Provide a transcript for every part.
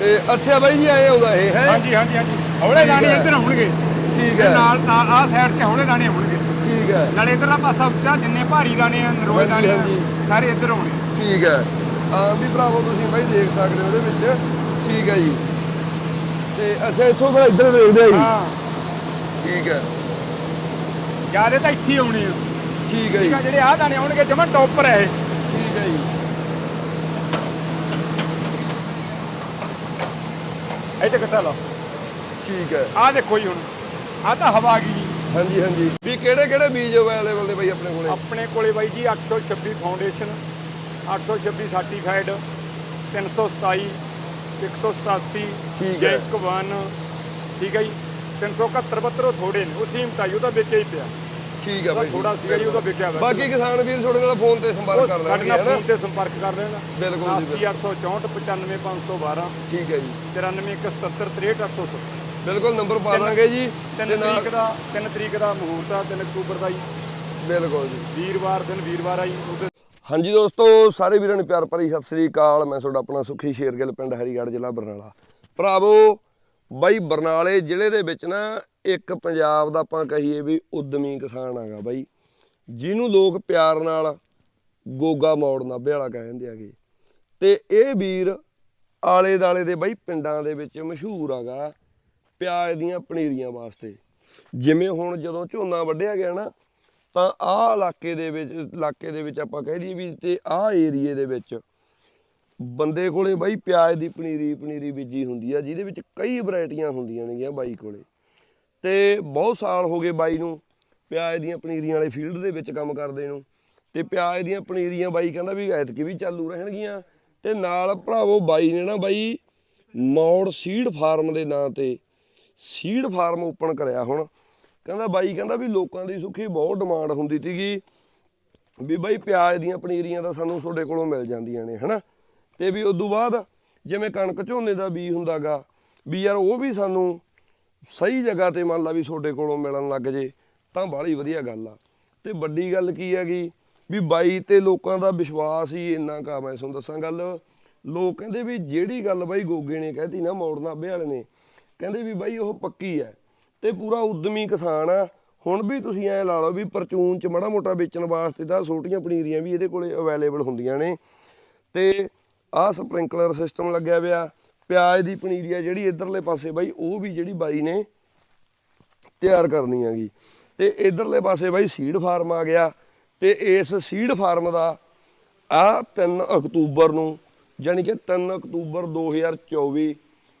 ਤੇ ਅੱਛਾ ਬਾਈ ਜੀ ਆਏ ਆਉਂਦਾ ਇਹ ਹੈ? ਹਾਂਜੀ ਹਾਂਜੀ ਹਾਂਜੀ। ਹੌਲੇ ਦਾਣੇ। ਇੱਧਰ ਆਉਣਗੇ। ਠੀਕ ਹੈ। ਨਾਲ ਆਹ ਸਾਈਡ ਤੇ ਹੌਲੇ ਦਾਣੇ ਆਉਣਗੇ ਠੀਕ ਹੈ। ਨਾਲੇ ਇਧਰਲਾ ਪਾਸਾ ਉੱਚਾ ਜਿੰਨੇ ਭਾਰੀ ਦਾਣੇ ਆ ਨਰੋਏ ਦਾਣੇ ਆ। ਸਾਰੇ ਇੱਧਰ ਆਉਣੇ। ਠੀਕ ਹੈ। ਆ ਵੀ ਭਰਾਵੋ ਤੁਸੀਂ ਬਾਈ ਦੇਖ ਸਕਦੇ ਹੋ ਉਹਦੇ ਵਿੱਚ। ਠੀਕ ਹੈ ਜੀ। ਤੇ ਅੱਛਾ ਇੱਥੋਂ ਫਿਰ ਇੱਧਰ ਵੇਖਦੇ ਆ ਜੀ। ਹਾਂ। ਠੀਕ ਹੈ। ਜਿਆਦੇ ਤਾਂ ਇੱਥੇ ਹੀ ਆਉਣੇ ਆ। ਠੀਕ ਹੈ ਜੀ। ਠੀਕ ਆ ਜਿਹੜੇ ਆਹ ਦਾਣੇ ਆਉਣਗੇ ਜਮਾ ਟੌਪਰ ਹੈ ਇਹ। ਠੀਕ ਹੈ ਜੀ। ਇੱਥੇ ਕਿੱਥੇ ਲਾ ਠੀਕ ਹੈ। ਆਹ ਦੇਖੋ ਜੀ ਹੁਣ। ਆਹ ਤਾਂ ਹਵਾ ਆ ਗਈ ਜੀ। ਹਾਂਜੀ ਹਾਂਜੀ। ਵੀ ਕਿਹੜੇ ਕਿਹੜੇ ਬੀਜ ਅਵੇਲੇਬਲ ਨੇ ਬਾਈ ਆਪਣੇ ਕੋਲੇ? ਆਪਣੇ ਕੋਲੇ ਬਾਈ ਜੀ 826 ਫਾਊਂਡੇਸ਼ਨ 826 ਸਰਟੀਫਾਈਡ 327 187 ਠੀਕ ਹੈ। ਜੈਕ 1 ਠੀਕ ਹੈ ਜੀ। 371 72 ਥੋੜੇ ਨੇ ਉਹ ਸੀਮਤ ਆਈ ਉਹਦਾ ਵਿੱਚ ਹੀ ਪਿਆ। ਠੀਕ ਉਹਦਾ ਬਾਈ ਥੋੜਾ ਸੀਗਾ ਜੀ ਉਹਦਾ ਵਿਕਿਆ ਵਾ ਬਾਕੀ ਕਿਸਾਨ ਵੀਰ ਤੁਹਾਡੇ ਨਾਲ ਫੋਨ ਤੇ ਸੰਪਰਕ ਕਰ ਲੈਣਗੇ ਹੈ ਨਾ? ਫੋਨ ਤੇ ਸੰਪਰਕ ਕਰ ਲੈਣਾ ਬਿਲਕੁਲ ਜੀ, 864 95512 ਠੀਕ ਹੈ ਜੀ। 9317 63870 ਬਿਲਕੁਲ ਨੰਬਰ ਪਾ ਦਾਂਗੇ ਜੀ। ਤਿੰਨ ਤੇ ਨਾਲ- ਤਰੀਕ ਦਾ 3 ਤਰੀਕ ਦਾ ਮਹੂਰਤ ਆ 3 ਅਕਤੂਬਰ ਦਾ ਜੀ। ਬਿਲਕੁਲ ਜੀ। ਵੀਰਵਾਰ ਦਿਨ ਵੀਰਵਾਰ ਆ ਜੀ ਉਹਦੇ ਹਾਂਜੀ ਦੋਸਤੋ ਸਾਰੇ ਵੀਰਾਂ ਨੂੰ ਪਿਆਰ ਭਰੀ ਸਤਿ ਸ੍ਰੀ ਅਕਾਲ। ਮੈਂ ਤੁਹਾਡਾ ਆਪਣਾ ਸੁਖੀ ਸ਼ੇਰਗਿੱਲ ਪਿੰਡ ਹਰੀਗੜ੍ਹ ਜ਼ਿਲ੍ਹਾ ਬਰਨਾਲਾ। ਭਰਾਵੋ ਬਾਈ ਬਰਨਾਲੇ ਜ਼ਿਲ੍ਹੇ ਦੇ ਵਿੱਚ ਨਾ ਇੱਕ ਪੰਜਾਬ ਦਾ ਆਪਾਂ ਕਹੀਏ ਵੀ ਉਦਮੀ ਕਿਸਾਨ ਹੈਗਾ ਬਾਈ, ਜਿਹਨੂੰ ਲੋਕ ਪਿਆਰ ਨਾਲ ਗੋਗਾ ਮੋੜ ਨਾਭੇ ਵਾਲਾ ਕਹਿੰਦੇ ਆਗੇ ਤੇ ਇਹ ਵੀਰ ਆਲੇ ਦਾਲੇ ਦੇ ਬਾਈ ਪਿੰਡਾਂ ਦੇ ਵਿੱਚ ਮਸ਼ਹੂਰ ਹੈਗਾ ਪਿਆਜ਼ ਦੀਆਂ ਪਨੀਰੀਆਂ ਵਾਸਤੇ। ਜਿਵੇਂ ਹੁਣ ਜਦੋਂ ਝੋਨਾ ਵੱਢਿਆ ਗਿਆ ਨਾ, ਤਾਂ ਆਹ ਇਲਾਕੇ ਦੇ ਵਿੱਚ, ਇਲਾਕੇ ਦੇ ਵਿੱਚ ਆਪਾਂ ਕਹਿ ਦਈਏ ਵੀ ਤੇ ਆਹ ਏਰੀਏ ਦੇ ਵਿੱਚ ਬੰਦੇ ਕੋਲੇ ਬਾਈ ਪਿਆਜ਼ ਦੀ ਪਨੀਰੀ ਪਨੀਰੀ ਬੀਜੀ ਹੁੰਦੀ ਆ, ਜਿਹਦੇ ਵਿੱਚ ਕਈ ਵੈਰਾਈਟੀਆਂ ਹੁੰਦੀਆਂ ਨੇਗੀਆਂ ਬਾਈ ਕੋਲੇ। ਤੇ ਬਹੁਤ ਸਾਲ ਹੋ ਗਏ ਬਾਈ ਨੂੰ ਪਿਆਜ਼ ਦੀਆਂ ਪਨੀਰੀਆਂ ਵਾਲੇ ਫੀਲਡ ਦੇ ਵਿੱਚ ਕੰਮ ਕਰਦੇ ਨੂੰ। ਤੇ ਪਿਆਜ਼ ਦੀਆਂ ਪਨੀਰੀਆਂ ਬਾਈ ਕਹਿੰਦਾ ਵੀ ਐਤਕੀ ਵੀ ਚਾਲੂ ਰਹਿਣਗੀਆਂ। ਤੇ ਨਾਲ ਭਰਾਵੋ ਬਾਈ ਨੇ ਨਾ ਬਾਈ ਮੌੜ ਸੀਡ ਫਾਰਮ ਦੇ ਨਾਂ ਤੇ ਸੀਡ ਫਾਰਮ ਓਪਨ ਕਰਿਆ ਹੁਣ। ਕਹਿੰਦਾ ਬਾਈ ਕਹਿੰਦਾ ਵੀ ਲੋਕਾਂ ਦੀ ਸੁੱਖੀ ਬਹੁਤ ਡਿਮਾਂਡ ਹੁੰਦੀ ਸੀਗੀ ਵੀ ਬਾਈ ਪਿਆਜ਼ ਦੀਆਂ ਪਨੀਰੀਆਂ ਤਾਂ ਸਾਨੂੰ ਤੁਹਾਡੇ ਕੋਲੋਂ ਮਿਲ ਜਾਂਦੀਆਂ ਨੇ, ਹਨਾ? ਤੇ ਵੀ ਉਦੋਂ ਬਾਅਦ ਜਿਵੇਂ ਕਣਕ ਝੋਨੇ ਦਾ ਬੀਜ ਹੁੰਦਾਗਾ, ਵੀ ਯਾਰ ਉਹ ਵੀ ਸਾਨੂੰ ਸਹੀ ਜਗ੍ਹਾ ਤੇ ਮੰਨ ਲਾ ਵੀ ਤੁਹਾਡੇ ਕੋਲੋਂ ਮਿਲਣ ਲੱਗ ਜੇ, ਤਾਂ ਬਾਹਲੀ ਵਧੀਆ ਗੱਲ ਆ। ਤੇ ਵੱਡੀ ਗੱਲ ਕੀ ਹੈਗੀ? ਵੀ ਬਾਈ ਤੇ ਲੋਕਾਂ ਦਾ ਵਿਸ਼ਵਾਸ ਹੀ ਇੰਨਾ ਕਾ ਮੈਂ ਤੁਹਾਨੂੰ ਦੱਸਾਂ ਗੱਲ। ਲੋਕ ਕਹਿੰਦੇ ਵੀ ਜਿਹੜੀ ਗੱਲ ਬਾਈ ਗੋਗੇ ਨੇ ਕਹਿਤੀ ਨਾ ਮੋੜਨਾ ਅੱਬੇ ਵਾਲੇ ਨੇ, ਕਹਿੰਦੇ ਵੀ ਬਾਈ ਉਹ ਪੱਕੀ ਹੈ ਤੇ ਪੂਰਾ ਉਦਮੀ ਕਿਸਾਨ ਆ। ਹੁਣ ਵੀ ਤੁਸੀਂ ਐ ਲਾ ਲਓ ਵੀ ਪਰਚੂਨ ਚ ਮੜਾ ਮੋਟਾ ਵੇਚਣ ਵਾਸਤੇ ਤਾਂ ਛੋਟੀਆਂ ਪਨੀਰੀਆਂ ਵੀ ਇਹਦੇ ਕੋਲੇ ਅਵੇਲੇਬਲ ਹੁੰਦੀਆਂ ਨੇ। ਤੇ ਆਹ ਸਪ੍ਰਿੰਕਲਰ ਸਿਸਟਮ ਲੱਗਿਆ ਪਿਆ। ਪਿਆਜ਼ ਦੀ ਪਨੀਰੀ ਆ ਜਿਹੜੀ ਇਧਰਲੇ ਪਾਸੇ ਬਾਈ, ਉਹ ਵੀ ਜਿਹੜੀ ਬਾਈ ਨੇ ਤਿਆਰ ਕਰਨੀ ਹੈਗੀ। ਤੇ ਇਧਰਲੇ ਪਾਸੇ ਬਾਈ ਸੀਡ ਫਾਰਮ ਆ ਗਿਆ ਤੇ ਇਸ ਸੀਡ ਫਾਰਮ ਦਾ ਆ 3 ਅਕਤੂਬਰ ਨੂੰ ਯਾਨੀ ਕਿ 3 ਅਕਤੂਬਰ 2024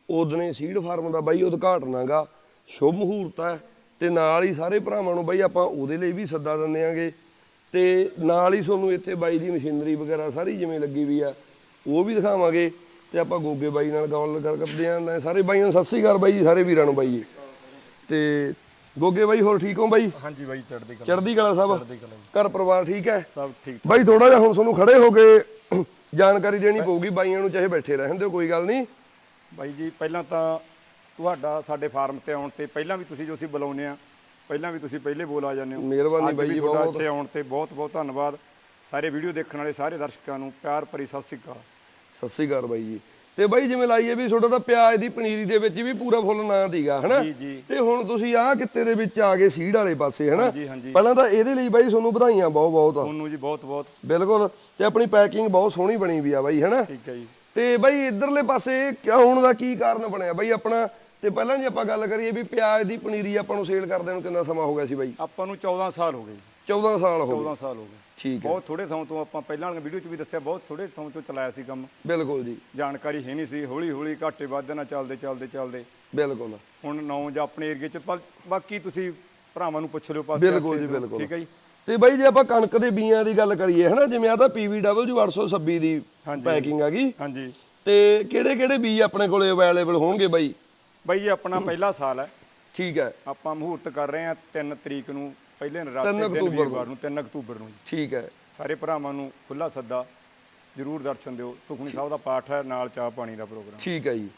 ਉਦਨੇ ਸੀਡ ਫਾਰਮ ਦਾ ਬਾਈ ਉਦਘਾਟਨ ਹੈਗਾ। ਸ਼ੁਭ ਮਹੂਰਤ ਹੈ ਤੇ ਨਾਲ ਹੀ ਸਾਰੇ ਭਰਾਵਾਂ ਨੂੰ ਬਾਈ ਆਪਾਂ ਉਹਦੇ ਲਈ ਵੀ ਸੱਦਾ ਦਿੰਦੇ ਆਂਗੇ ਤੇ ਨਾਲ ਹੀ ਤੁਹਾਨੂੰ ਇੱਥੇ ਬਾਈ ਦੀ ਮਸ਼ੀਨਰੀ ਵਗੈਰਾ ਸਾਰੀ ਜਿਵੇਂ ਲੱਗੀ ਵੀ ਆ, ਉਹ ਵੀ ਦਿਖਾਵਾਂਗੇ। ਤੇ ਆਪਾਂ ਗੋਗੇ ਬਾਈ ਨਾਲ ਗੱਲ ਕਰ ਕਰਦੇ ਆਂ ਸਾਰੇ ਬਾਈਆਂ ਨੂੰ ਸਤਿ ਸ੍ਰੀ ਅਕਾਲ ਬਾਈ ਜੀ ਸਾਰੇ ਵੀਰਾਂ ਨੂੰ ਬਾਈ ਜੀ। ਤੇ ਗੋਗੇ ਬਾਈ ਹੋਰ ਠੀਕ ਹੋ ਬਾਈ? ਹਾਂਜੀ ਬਾਈ ਚੜ੍ਹਦੀ ਕਲਾ। ਚੜ੍ਹਦੀ ਕਲਾ ਸਭ? ਘਰ ਪਰਿਵਾਰ ਠੀਕ ਹੈ? ਸਭ ਠੀਕ ਬਾਈ ਥੋੜਾ ਜਿਹਾ ਹੁਣ ਤੁਹਾਨੂੰ ਖੜੇ ਹੋ ਕੇ ਜਾਣਕਾਰੀ ਦੇਣੀ ਪਊਗੀ ਬਾਈਆਂ ਨੂੰ ਚਾਹੇ ਬੈਠੇ ਰਹਿਣ ਦਿਓ ਕੋਈ ਗੱਲ ਨਹੀਂ। ਬਾਈ ਜੀ ਪਹਿਲਾਂ ਤਾਂ ਤੁਹਾਡਾ ਸਾਡੇ ਫਾਰਮ ਤੇ ਆਉਣ ਤੇ ਪਹਿਲਾਂ ਵੀ ਤੁਸੀਂ ਜੋ ਅਸੀਂ ਬੁਲਾਉਂਦੇ ਆ ਪਹਿਲਾਂ ਵੀ ਤੁਸੀਂ ਪਹਿਲੇ ਬੋਲ ਆ ਜਾਂਦੇ ਹੋ। ਮਿਹਰਬਾਨੀ ਬਾਈ ਜੀ, ਤੁਹਾਡਾ ਬਹੁਤ। ਇੱਥੇ ਆਉਣ ਤੇ ਬਹੁਤ ਬਹੁਤ ਧੰਨਵਾਦ। ਸਾਰੇ ਵੀਡੀਓ ਦੇਖਣ ਵਾਲੇ ਸਾਰੇ ਦਰਸ਼ਕਾਂ ਨੂੰ ਪਿਆਰ ਭਰੀ ਸਤਿ ਸ੍ਰੀ ਅਕਾਲ। ਸਤਿ ਸ੍ਰੀ ਅਕਾਲ ਬਾਈ ਜੀ। ਤੇ ਬਾਈ ਜਿਵੇਂ ਲਾਈਏ ਵੀ ਤੁਹਾਡਾ ਤਾਂ ਪਿਆਜ਼ ਦੀ ਪਨੀਰੀ ਦੇ ਵਿੱਚ ਵੀ ਪੂਰਾ ਫੁੱਲ ਨਾਂ ਦੀਗਾ ਹਨਾ। ਤੇ ਹੁਣ ਤੁਸੀਂ ਆਹ ਕਿੱਤੇ ਦੇ ਵਿੱਚ ਆ ਗਏ ਸੀਡ ਵਾਲੇ ਪਾਸੇ ਹਨਾ। ਪਹਿਲਾਂ ਤਾਂ ਇਹਦੇ ਲਈ ਬਾਈ ਤੁਹਾਨੂੰ ਵਧਾਈਆਂ ਬਹੁਤ ਬਹੁਤ। ਤੁਹਾਨੂੰ ਜੀ ਬਹੁਤ ਬਹੁਤ। ਬਿਲਕੁਲ। ਤੇ ਆਪਣੀ ਪੈਕਿੰਗ ਬਹੁਤ ਸੋਹਣੀ ਬਣੀ ਵੀ ਆ ਬਾਈ ਹਨਾ? ਠੀਕ ਹੈ ਜੀ। ਤੇ ਬਾਈ ਇਧਰਲੇ ਪਾਸੇ ਕਿਆ ਹੋਣ ਦਾ ਕੀ ਕਾਰਨ ਬਣਿਆ? ਬਾਈ ਆਪਣਾ ਤੇ ਪਹਿਲਾਂ ਜੇ ਆਪਾਂ ਗੱਲ ਕਰੀਏ ਵੀ ਪਿਆਜ਼ ਦੀ ਪਨੀਰੀ ਆਪਾਂ ਨੂੰ ਸੇਲ ਕਰਦੇ ਨੂੰ ਕਿੰਨਾ ਸਮਾਂ ਹੋ ਗਿਆ ਸੀ ਬਾਈ? ਆਪਾਂ ਨੂੰ 14 ਸਾਲ ਹੋ ਗਏ। 14 ਸਾਲ ਹੋ ਗਏ। 14 ਸਾਲ ਹੋ ਗਏ। ਠੀਕ ਹੈ। ਬਹੁਤ ਥੋੜੇ ਥਾਂ ਤੋਂ ਆਪਾਂ ਪਹਿਲਾਂ ਵਾਲੀਆਂ ਵੀਡੀਓ 'ਚ ਵੀ ਦੱਸਿਆ ਬਹੁਤ ਥੋੜੇ ਥਾਂ ਤੋਂ ਚਲਾਇਆ ਸੀ ਕੰਮ। ਬਿਲਕੁਲ ਜੀ। ਜਾਣਕਾਰੀ ਹੈ ਨਹੀਂ ਸੀ ਹੌਲੀ ਹੌਲੀ ਘਾਟੇ ਵਾਧੇ ਨਾਲ ਚੱਲਦੇ ਚੱਲਦੇ ਚੱਲਦੇ। ਬਿਲਕੁਲ। ਹੁਣ ਨੌ ਜਾਂ ਆਪਣੇ ਏਰੀਏ 'ਚ ਬਾਕੀ ਤੁਸੀਂ ਭਰਾਵਾਂ ਨੂੰ ਪੁੱਛ ਲਿਓ ਪਾਸੇ ਬਿਲਕੁਲ ਜੀ, ਬਿਲਕੁਲ। ਠੀਕ ਹੈ ਜੀ? ਤੇ ਬਾਈ ਜੇ ਆਪਾਂ ਕਣਕ ਦੇ ਬੀਆਂ ਦੀ ਗੱਲ ਕਰੀਏ ਹਨਾ ਜਿਵੇਂ ਆ ਤਾਂ PVW 826 ਦੀ। ਪੈਕਿੰਗ ਆ ਗਈ। ਹਾਂਜੀ। ਤੇ ਕਿਹੜੇ ਕਿਹੜੇ ਬੀਜ ਆਪਣੇ ਕੋਲੇ ਅਵੇਲੇਬਲ ਹੋਣਗੇ ਬਾਈ? ਬਾਈ ਇਹ ਆਪਣਾ ਪਹਿਲਾ ਸਾਲ ਹੈ। ਠੀਕ ਹੈ। ਆਪਾਂ ਮਹੂਰਤ ਕਰ ਰਹੇ ਹਾਂ 3 ਤਰੀਕ ਨੂੰ ਪਹਿਲੇ ਨਰਾਤੇ ਤਿੰਨ ਦਿਨ ਅਕਤੂਬਰ ਨੂੰ। ਵੀਰਵਾਰ ਨੂੰ। 3 ਅਕਤੂਬਰ ਨੂੰ। ਜੀ। ਠੀਕ ਹੈ। ਸਾਰੇ ਭਰਾਵਾਂ ਨੂੰ ਖੁੱਲਾ ਸੱਦਾ ਜਰੂਰ ਦਰਸ਼ਨ ਦਿਓ। ਸੁਖਮਨੀ ਸਾਹਿਬ ਦਾ ਪਾਠ ਹੈ ਨਾਲ ਚਾਹ ਪਾਣੀ ਦਾ ਪ੍ਰੋਗਰਾਮ। ਠੀਕ ਹੈ ਜੀ।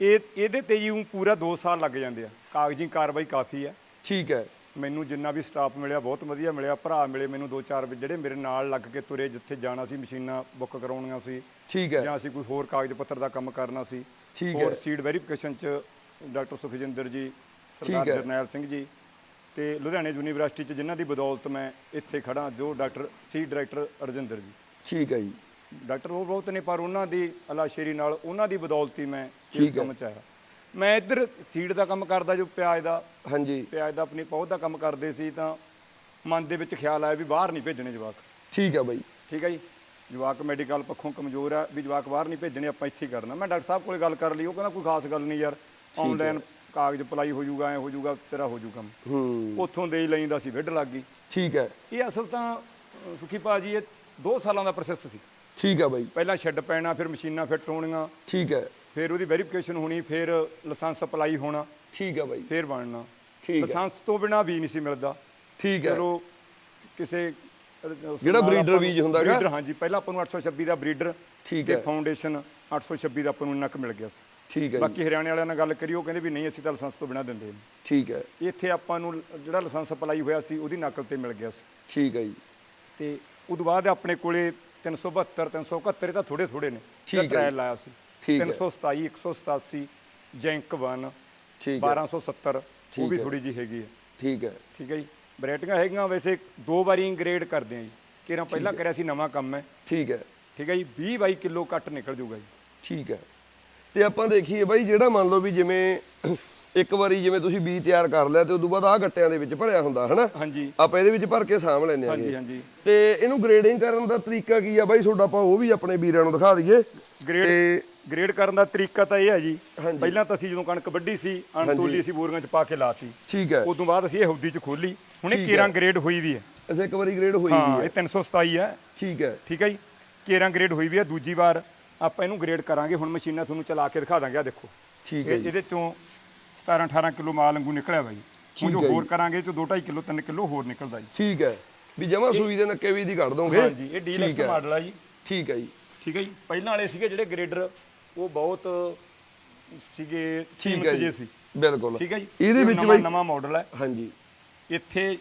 ਇਹ ਇਹਦੇ ਤੇ ਜੀ ਊਂ ਪੂਰਾ 2 ਸਾਲ ਲੱਗ ਜਾਂਦੇ ਆ। ਕਾਗਜ਼ੀ ਕਾਰਵਾਈ ਕਾਫੀ ਹੈ। ਠੀਕ ਹੈ। ਮੈਨੂੰ ਜਿੰਨਾ ਵੀ ਸਟਾਫ ਮਿਲਿਆ ਬਹੁਤ ਵਧੀਆ ਮਿਲਿਆ। ਭਰਾ ਮਿਲੇ ਮੈਨੂੰ ਦੋ ਚਾਰ ਵੀ ਜਿਹੜੇ ਮੇਰੇ ਨਾਲ ਲੱਗ ਕੇ ਤੁਰੇ ਜਿੱਥੇ ਜਾਣਾ ਸੀ ਮਸ਼ੀਨਾਂ ਬੁੱਕ ਕਰਾਉਣੀਆਂ ਸੀ। ਠੀਕ ਹੈ। ਜਾਂ ਅਸੀਂ ਕੋਈ ਹੋਰ ਕਾਗਜ਼ ਪੱਤਰ ਦਾ ਕੰਮ ਕਰਨਾ ਸੀ। ਠੀਕ ਹੋਰ ਹੈ। ਸੀਡ ਵੈਰੀਫਿਕੇਸ਼ਨ ਚ ਡਾਕਟਰ ਸੁਖਜਿੰਦਰ ਜੀ ਠੀਕ ਸਰਦਾਰ ਹੈ। ਜਰਨੈਲ ਸਿੰਘ ਜੀ ਤੇ ਲੁਧਿਆਣੇ ਯੂਨੀਵਰਸਿਟੀ ਚ ਜਿਨ੍ਹਾਂ ਦੀ ਬਦੌਲਤ ਮੈਂ ਇੱਥੇ ਖੜਾ ਜੋ ਡਾਕਟਰ ਸੀਡ ਡਾਇਰੈਕਟਰ ਅਰਜਿੰਦਰ ਜੀ। ਠੀਕ ਹੈ ਜੀ। ਡਾਕਟਰ ਉਹ ਬਹੁਤ ਨੇ ਪਰ ਉਹਨਾਂ ਦੀ ਅਲਾਸ਼ੇਰੀ ਨਾਲ ਉਹਨਾਂ ਦੀ ਬਦੌਲਤੀ ਮੈਂ ਇਸ ਠੀਕ ਹੈ। ਕੰਮ ਚ ਆਇਆ। ਮੈਂ ਇੱਧਰ ਸੀਡ ਦਾ ਕੰਮ ਕਰਦਾ ਜੋ ਪਿਆਜ਼ ਦਾ ਹਾਂਜੀ। ਪਿਆਜ਼ ਦਾ ਆਪਣੀ ਪੌਦ ਦਾ ਕੰਮ ਕਰਦੇ ਸੀ ਤਾਂ ਮਨ ਦੇ ਵਿੱਚ ਖਿਆਲ ਆਇਆ ਵੀ ਬਾਹਰ ਨਹੀਂ ਭੇਜਣੇ ਜਵਾਕ। ਠੀਕ ਹੈ ਬਾਈ। ਠੀਕ ਹੈ ਜੀ। ਜਵਾਕ ਮੈਡੀਕਲ ਪੱਖੋਂ ਕਮਜ਼ੋਰ ਆ ਵੀ ਜਵਾਕ ਬਾਹਰ ਨਹੀਂ ਭੇਜਣੇ ਆਪਾਂ ਇੱਥੇ ਹੀ ਕਰਨਾ। ਮੈਂ ਡਾਕਟਰ ਸਾਹਿਬ ਕੋਲੇ ਗੱਲ ਕਰ ਲਈ ਉਹ ਕਹਿੰਦਾ ਕੋਈ ਖਾਸ ਗੱਲ ਨਹੀਂ ਯਾਰ ਆਨਲਾਈਨ ਕਾਗਜ਼ ਅਪਲਾਈ ਹੋ ਜਾਊਗਾ ਐ ਹੋ ਜਾਊਗਾ ਤੇਰਾ ਹੋ ਜਾਊ ਕੰਮ। ਹੂੰ। ਉੱਥੋਂ ਦੇ ਹੀ ਲੈਂਦਾ ਸੀ ਵਿੱਢ ਲੱਗ ਗਈ। ਠੀਕ ਹੈ। ਇਹ ਅਸਲ ਤਾਂ ਅ, ਸੁਖੀ ਭਾਜੀ ਇਹ 2 ਸਾਲਾਂ ਦਾ ਪ੍ਰੋਸੈਸ ਸੀ। ਠੀਕ ਹੈ ਬਾਈ। ਪਹਿਲਾਂ ਸ਼ੈੱਡ ਪੈਣਾ ਫਿਰ ਮਸ਼ੀਨਾਂ ਫਿੱਟ ਹੋਣੀਆਂ ਠੀਕ ਹੈ। ਫਿਰ ਉਹਦੀ ਵੈਰੀਫਿਕੇਸ਼ਨ ਹੋਣੀ ਫਿਰ ਲਾਇਸੈਂਸ ਅਪਲਾਈ ਹੋਣਾ। ਠੀਕ ਹੈ ਬਾਈ। ਫਿਰ ਬਣਨਾ। ਠੀਕ ਹੈ। ਲਾਇਸੈਂਸ ਤੋਂ ਬਿਨਾ ਵੀ ਨਹੀਂ ਸੀ ਮਿਲਦਾ। ਠੀਕ ਹੈ। ਚਲੋ ਕਿਸੇ ਜਿਹੜਾ breeder ਬੀਜ ਹੁੰਦਾ ਗਾ? breeder, ਹਾਂਜੀ ਪਹਿਲਾਂ ਆਪਾਂ ਨੂੰ 826 ਦਾ ਬਰੀਡਰ ਠੀਕ ਹੈ। ਫਾਊਂਡੇਸ਼ਨ 826 ਦਾ ਆਪਾਂ ਨੂੰ ਨੱਕ ਮਿਲ ਗਿਆ ਸੀ। ਠੀਕ ਹੈ ਬਾਕੀ ਹਰਿਆਣੇ ਵਾਲਿਆਂ ਨਾਲ ਗੱਲ ਕਰੀ ਉਹ ਕਹਿੰਦੇ ਵੀ ਨਹੀਂ ਅਸੀਂ ਤਾਂ ਲਾਇਸੈਂਸ ਤੋਂ ਬਿਨਾ ਦਿੰਦੇ ਨਹੀਂ। ਠੀਕ ਹੈ। ਇੱਥੇ ਆਪਾਂ ਨੂੰ ਜਿਹੜਾ ਲਾਇਸੈਂਸ ਅਪਲਾਈ ਹੋਇਆ ਸੀ ਉਹਦੀ ਨਕਲ ਤੇ ਮਿਲ ਗਿਆ ਸੀ। ਠੀਕ ਹੈ ਜੀ। ਤੇ ਉਦੋਂ ਬਾਅਦ ਆਪਣੇ ਕੋਲੇ 372 371 ਇਹ ਤਾਂ ਥੋੜੇ ਥੋੜੇ ਨੇ ਠੀਕ ਹੈ ਟ੍ਰਾਇਲ ਲਾਇਆ ਸੀ। ਠੀਕ ਹੈ। 327 187 ਜੈਂਕ 1 ਠੀਕ ਹੈ। 1270 ਉਹ ਵੀ ਥੋੜੀ ਜੀ ਹੈਗੀ ਹੈ। ਠੀਕ ਹੈ। ਠੀਕ ਹੈ ਜੀ। ਵੈਰਾਈਟੀਆਂ ਹੈਗੀਆਂ ਵੈਸੇ ਦੋ ਵਾਰੀ ਗ੍ਰੇਡ ਕਰਦੇ ਆ ਜੀ। ਕਿਰਾਂ ਪਹਿਲਾਂ ਕਰਿਆ ਸੀ ਨਵਾਂ ਕੰਮ ਹੈ। ਠੀਕ ਹੈ। ਠੀਕ ਹੈ ਜੀ 20 22 ਕਿਲੋ ਕੱਟ ਨਿਕਲ ਜੂਗਾ ਜੀ। ਠੀਕ ਹੈ। ਤੇ ਆਪਾਂ ਦੇਖੀਏ ਬਾਈ ਜਿਹੜਾ ਮੰਨ ਲਓ ਵੀ ਜਿਵੇਂ ਇੱਕ ਵਾਰੀ ਜਿਵੇਂ ਤੁਸੀਂ ਬੀਜ ਤਿਆਰ ਕਰ ਲਿਆ ਤੇ ਉਦੋਂ ਬਾਅਦ ਆਹ ਗੱਟਿਆਂ ਦੇ ਵਿੱਚ ਭਰਿਆ ਹੁੰਦਾ ਹਨਾ? ਹਾਂਜੀ। ਆਪਾਂ ਇਹਦੇ ਵਿੱਚ ਭਰ ਕੇ ਸਾਂਭ ਲੈਂਦੇ ਹਾਂਜੀ ਆਂਗੇ ਹਾਂਜੀ ਤੇ ਇਹਨੂੰ ਗ੍ਰੇਡਿੰਗ ਕਰਨ ਦਾ ਤਰੀਕਾ ਕੀ ਆ ਬਾਈ? ਤੁਹਾਡਾ ਆਪਾਂ ਉਹ ਵੀ ਆਪਣੇ ਵੀਰਾਂ ਨੂੰ ਦਿਖਾ ਦਈਏ। ਗ੍ਰੇਡ ਤੇ ਗ੍ਰੇਡ ਕਰਨ ਦਾ ਤਰੀਕਾ ਤਾਂ ਇਹ ਹੈ ਜੀ। ਹਾਂਜੀ। ਪਹਿਲਾਂ ਤਾਂ ਅਸੀਂ ਜਦੋਂ ਕਣਕ ਵੱਢੀ ਸੀ ਅਣਤੋਲੀ ਅਸੀਂ ਬੋਰੀਆਂ 'ਚ ਪਾ ਕੇ ਲਾਤੀ। ਠੀਕ ਹੈ। ਉਦੋਂ ਬਾਅਦ ਅਸੀਂ ਇਹ ਹੌਦੀ 'ਚ ਖੋਲੀ। ਹੁਣ ਇਹ ਕੇਰਾਂ ਗ੍ਰੇਡ ਹੋਈ ਵੀ ਹੈ। ਅੱਛਾ ਇੱਕ ਵਾਰੀ ਗ੍ਰੇਡ ਹੋਈ ਹਾਂ ਵੀ ਹੈ। ਇਹ 327 ਹੈ। ਠੀਕ ਹੈ। ਠੀਕ ਹੈ ਜੀ? ਕੇਰਾਂ ਗ੍ਰੇਡ ਹੋਈ ਵੀ ਹੈ ਦੂਜੀ ਵਾਰ। ਆਪਾਂ ਇਹਨੂੰ ਗ੍ਰੇਡ ਕਰਾਂਗੇ ਹੁਣ ਮਸ਼ੀਨਾਂ ਤੁਹਾਨੂੰ ਚਲਾ ਕੇ ਦਿਖਾ ਦਾਂਗੇ ਆ ਦੇਖੋ। ਠੀਕ ਹੈ ਇਹ- ਇਹਦੇ ਚੋਂ 17 18 ਕਿਲੋ ਮਾਲ ਵਾਂਗੂ ਨਿਕਲਿਆ ਜੀ। ਹੁਣ ਜੋ ਹੈ ਹੋਰ ਕਰਾਂਗੇ ਚੋਂ 2.5 ਕਿਲੋ 3 ਕਿਲੋ ਹੋਰ ਨਿਕਲਦਾ ਜੀ। ਠੀਕ ਹੈ। ਵੀ ਜਮਾ ਸੂਈ ਦੇ ਨੱਕੇ ਵੀ ਦੀ ਕੱਢ ਦੋਗੇ। ਹਾਂਜੀ ਇਹ ਡੀਲਕਸ ਮਾਡਲ ਆ ਜੀ। ਠੀਕ ਹੈ ਜੀ। ਠੀਕ ਹੈ ਜੀ। ਪਹਿਲਾਂ ਵਾਲੇ ਸੀਗੇ ਜਿਹੜੇ ਗ੍ਰੇਡਰ ਉਹ ਬਹੁਤ ਸੀਗੇ ਠੀਕ ਹੈ ਜੀ। ਸੀ। ਬਿਲਕੁਲ। ਠੀਕ ਹੈ ਜੀ। ਇਹਦੇ ਇਹ ਵਿੱਚ ਨਵਾਂ- ਬਾਈ ਨਵਾਂ ਮਾਡਲ ਹੈ। ਹਾਂਜੀ। ਇੱਥੇ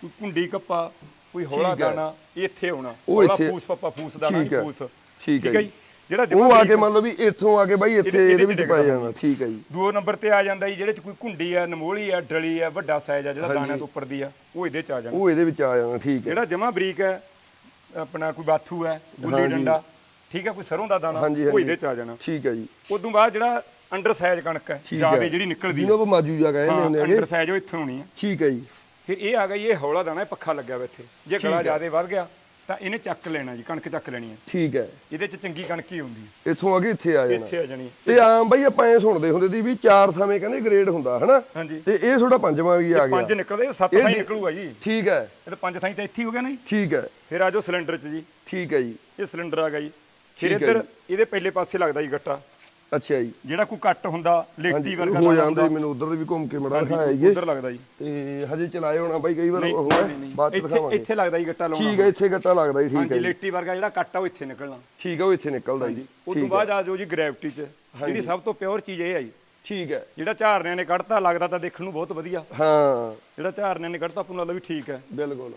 ਕੋਈ ਕੁੰਡੀ ਕੱਪਾ ਕੋਈ ਹੌਲਾ ਠੀਕ ਹੈ। ਦਾਣਾ ਇੱਥੇ ਆਉਣਾ। ਉਹ ਹੌਲਾ ਇੱਥੇ- ਫੂਸ ਪੱਪਾ ਫੂਸ ਦਾਣਾ ਠੀਕ ਹੈ। ਨਹੀਂ ਫੂਸ। ਠੀਕ ਹੈ ਜੀ। ਜਿਹੜਾ ਉਹ ਆ ਕੇ ਮੰਨ ਲਓ ਵੀ ਇੱਥੋਂ ਆ ਕੇ ਬਾਈ ਇੱਥੇ ਇਹਦੇ- ਵਿੱਚ ਪਾਇਆ ਜਾਣਾ ਠੀਕ ਹੈ ਜੀ। ਦੂਏ ਨੰਬਰ ਤੇ ਆ ਜਾਂਦਾ ਜੀ ਜਿਹੜੇ ਚ ਕੋਈ ਕੁੰਡੀ ਆ ਨਮੋਲੀ ਆ ਡਲੀ ਆ ਵੱਡਾ ਸਾਈਜ਼ ਆ ਜਿਹੜਾ ਦਾਣਿਆਂ ਤੋਂ ਉੱਪਰ ਦੀ ਆ ਉਹ ਇਹਦੇ ਚ ਆ ਜਾਣਾ। ਉਹ ਇਹਦੇ ਵਿੱਚ ਆ ਜਾਣਾ ਠੀਕ ਹੈ ਜਿਹੜਾ ਜਮਾ ਬਰੀਕ ਹੈ ਆਪਣਾ ਕੋਈ ਬਾਥੂ ਹੈ ਗੁੱਲੀ ਡੰਡਾ ਠੀਕ ਹੈ ਕੋਈ ਸਰੋਂ ਦਾ ਦਾਣਾ ਉਹ। ਇਹਦੇ ਚ ਆ ਜਾਣਾ। ਠੀਕ ਹੈ ਜੀ। ਉਦੋਂ ਬਾਅਦ ਜਿਹੜਾ ਅੰਡਰ ਸਾਈਜ਼ ਕਣਕ ਹੈ ਜ਼ਿਆਦਾ। ਜਿਹੜੀ ਨਿਕਲਦੀ ਜਿਹਨੂੰ ਮਾਜੂ ਜਾ ਕਹਿੰਦੇ ਹੁੰਦੇ ਹੈਗੇ। ਅੰਡਰ ਸਾਈਜ਼ ਉਹ ਇੱਥੇ ਹੋਣੀ ਹੈ ਠੀਕ ਹੈ ਜੀ। ਫਿਰ ਇਹ ਆ ਗਈ ਇਹ ਹੌਲਾ ਦਾਣਾ ਪੱਖਾ ਲੱਗਿਆ ਵਾ ਇੱਥੇ। ਜੇ ਗਲਾ ਜ਼ਿਆਦਾ ਵੱਧ ਗਿਆ ਤਾਂ ਇਹਨੇ ਚੱਕ ਲੈਣਾ ਜੀ ਕਣਕ ਚੱਕ ਲੈਣੀ ਹੈ। ਠੀਕ ਹੈ। ਇਹਦੇ ਚ ਚੰਗੀ ਕਣਕ ਹੀ ਹੁੰਦੀ ਹੈ। ਇੱਥੋਂ ਆ ਕੇ ਇੱਥੇ ਆ ਜਾਣਾ। ਇੱਥੇ ਆ ਜਾਣੀ। ਤੇ ਆਮ ਬਾਈ ਆਪਾਂ ਐ ਸੁਣਦੇ ਹੁੰਦੇ ਸੀ ਵੀ ਚਾਰ ਥਾਵੇਂ ਕਹਿੰਦੇ ਗ੍ਰੇਡ ਹੁੰਦਾ ਹਨਾ? ਹਾਂਜੀ। ਤੇ ਇਹ ਤੁਹਾਡਾ ਪੰਜਵਾਂ ਵੀ ਆ ਪੰਜ ਗਿਆ। ਨਿਕਲਦੇ ਇਹ ਸੱਤ ਇਹ ਥਾਈ ਨਿਕਲੂਗਾ ਜੀ। ਠੀਕ ਹੈ। ਇਹ ਤਾਂ ਪੰਜ ਥਾਈ ਤਾਂ ਇੱਥੇ ਹੀ ਹੋ ਗਿਆ ਨਾ ਜੀ। ਠੀਕ ਹੈ। ਫਿਰ ਆ ਜਾਓ ਸਿਲੰਡਰ 'ਚ ਜੀ। ਠੀਕ ਹੈ ਜੀ। ਇਹ ਸਿਲੰਡਰ ਆ ਗਿਆ ਜੀ। ਫਿਰ ਠੀਕ ਹੈ ਇੱਧਰ ਇਹਦੇ ਪਹਿਲੇ ਪਾਸੇ ਲੱਗਦਾ ਜੀ ਗੱਟਾ। ਅੱਛਾ ਜੀ। ਜਿਹੜਾ ਕੋਈ ਕੱਟ ਹੁੰਦਾ ਲੇਟੀ ਹਾਂਜੀ ਵਰਗਾ ਹੋ ਜਾਂਦਾ ਜੀ, ਮੈਨੂੰ ਉਧਰ ਦੇ ਵੀ ਘੁੰਮ ਕੇ ਮੜਾ ਦਿਖਾਇਆ ਜੀ। ਉੱਧਰ ਲੱਗਦਾ ਜੀ। ਤੇ ਹਜੇ ਚਲਾਏ ਹੋਣਾ ਬਾਈ ਕਈ ਵਾਰ ਉਹ ਨਹੀਂ, ਹੈ ਨਹੀਂ। ਬਾਅਦ ਚ ਇੱਥੇ ਦਿਖਾਵਾਂਗੇ। ਇੱਥੇ ਲੱਗਦਾ ਜੀ ਗੱਟਾ ਲਾਉਣਾ। ਠੀਕ ਹੈ ਇੱਥੇ ਗੱਟਾ ਲੱਗਦਾ ਜੀ ਠੀਕ ਹਾਂਜੀ ਹੈ ਜੀ। ਲੇਟੀ ਵਰਗਾ ਜਿਹੜਾ ਕੱਟ ਆ ਉਹ ਇੱਥੇ ਨਿਕਲਣਾ। ਠੀਕ ਹੈ ਉਹ ਇੱਥੇ ਨਿਕਲਦਾ ਜੀ। ਉਸ ਤੋਂ ਬਾਅਦ ਆ ਜਾਓ ਜੀ ਗ੍ਰੈਵਿਟੀ 'ਚ। ਜਿਹੜੀ ਸਭ ਤੋਂ ਪਿਓਰ ਚੀਜ਼ ਇਹ ਆ ਜੀ। ਠੀਕ ਹੈ। ਜਿਹੜਾ ਝਾਰਨਿਆਂ ਨੇ ਕੱਢਤਾ ਲੱਗਦਾ ਤਾਂ ਦੇਖਣ ਨੂੰ ਬਹੁਤ ਵਧੀਆ। ਹਾਂ। ਜਿਹੜਾ ਝਾਰਨਿਆਂ ਨੇ ਕੱਢਤਾ ਆਪਾਂ ਨੂੰ ਲੱਗਦਾ ਵੀ ਠੀਕ ਹੈ। ਬਿਲਕੁਲ।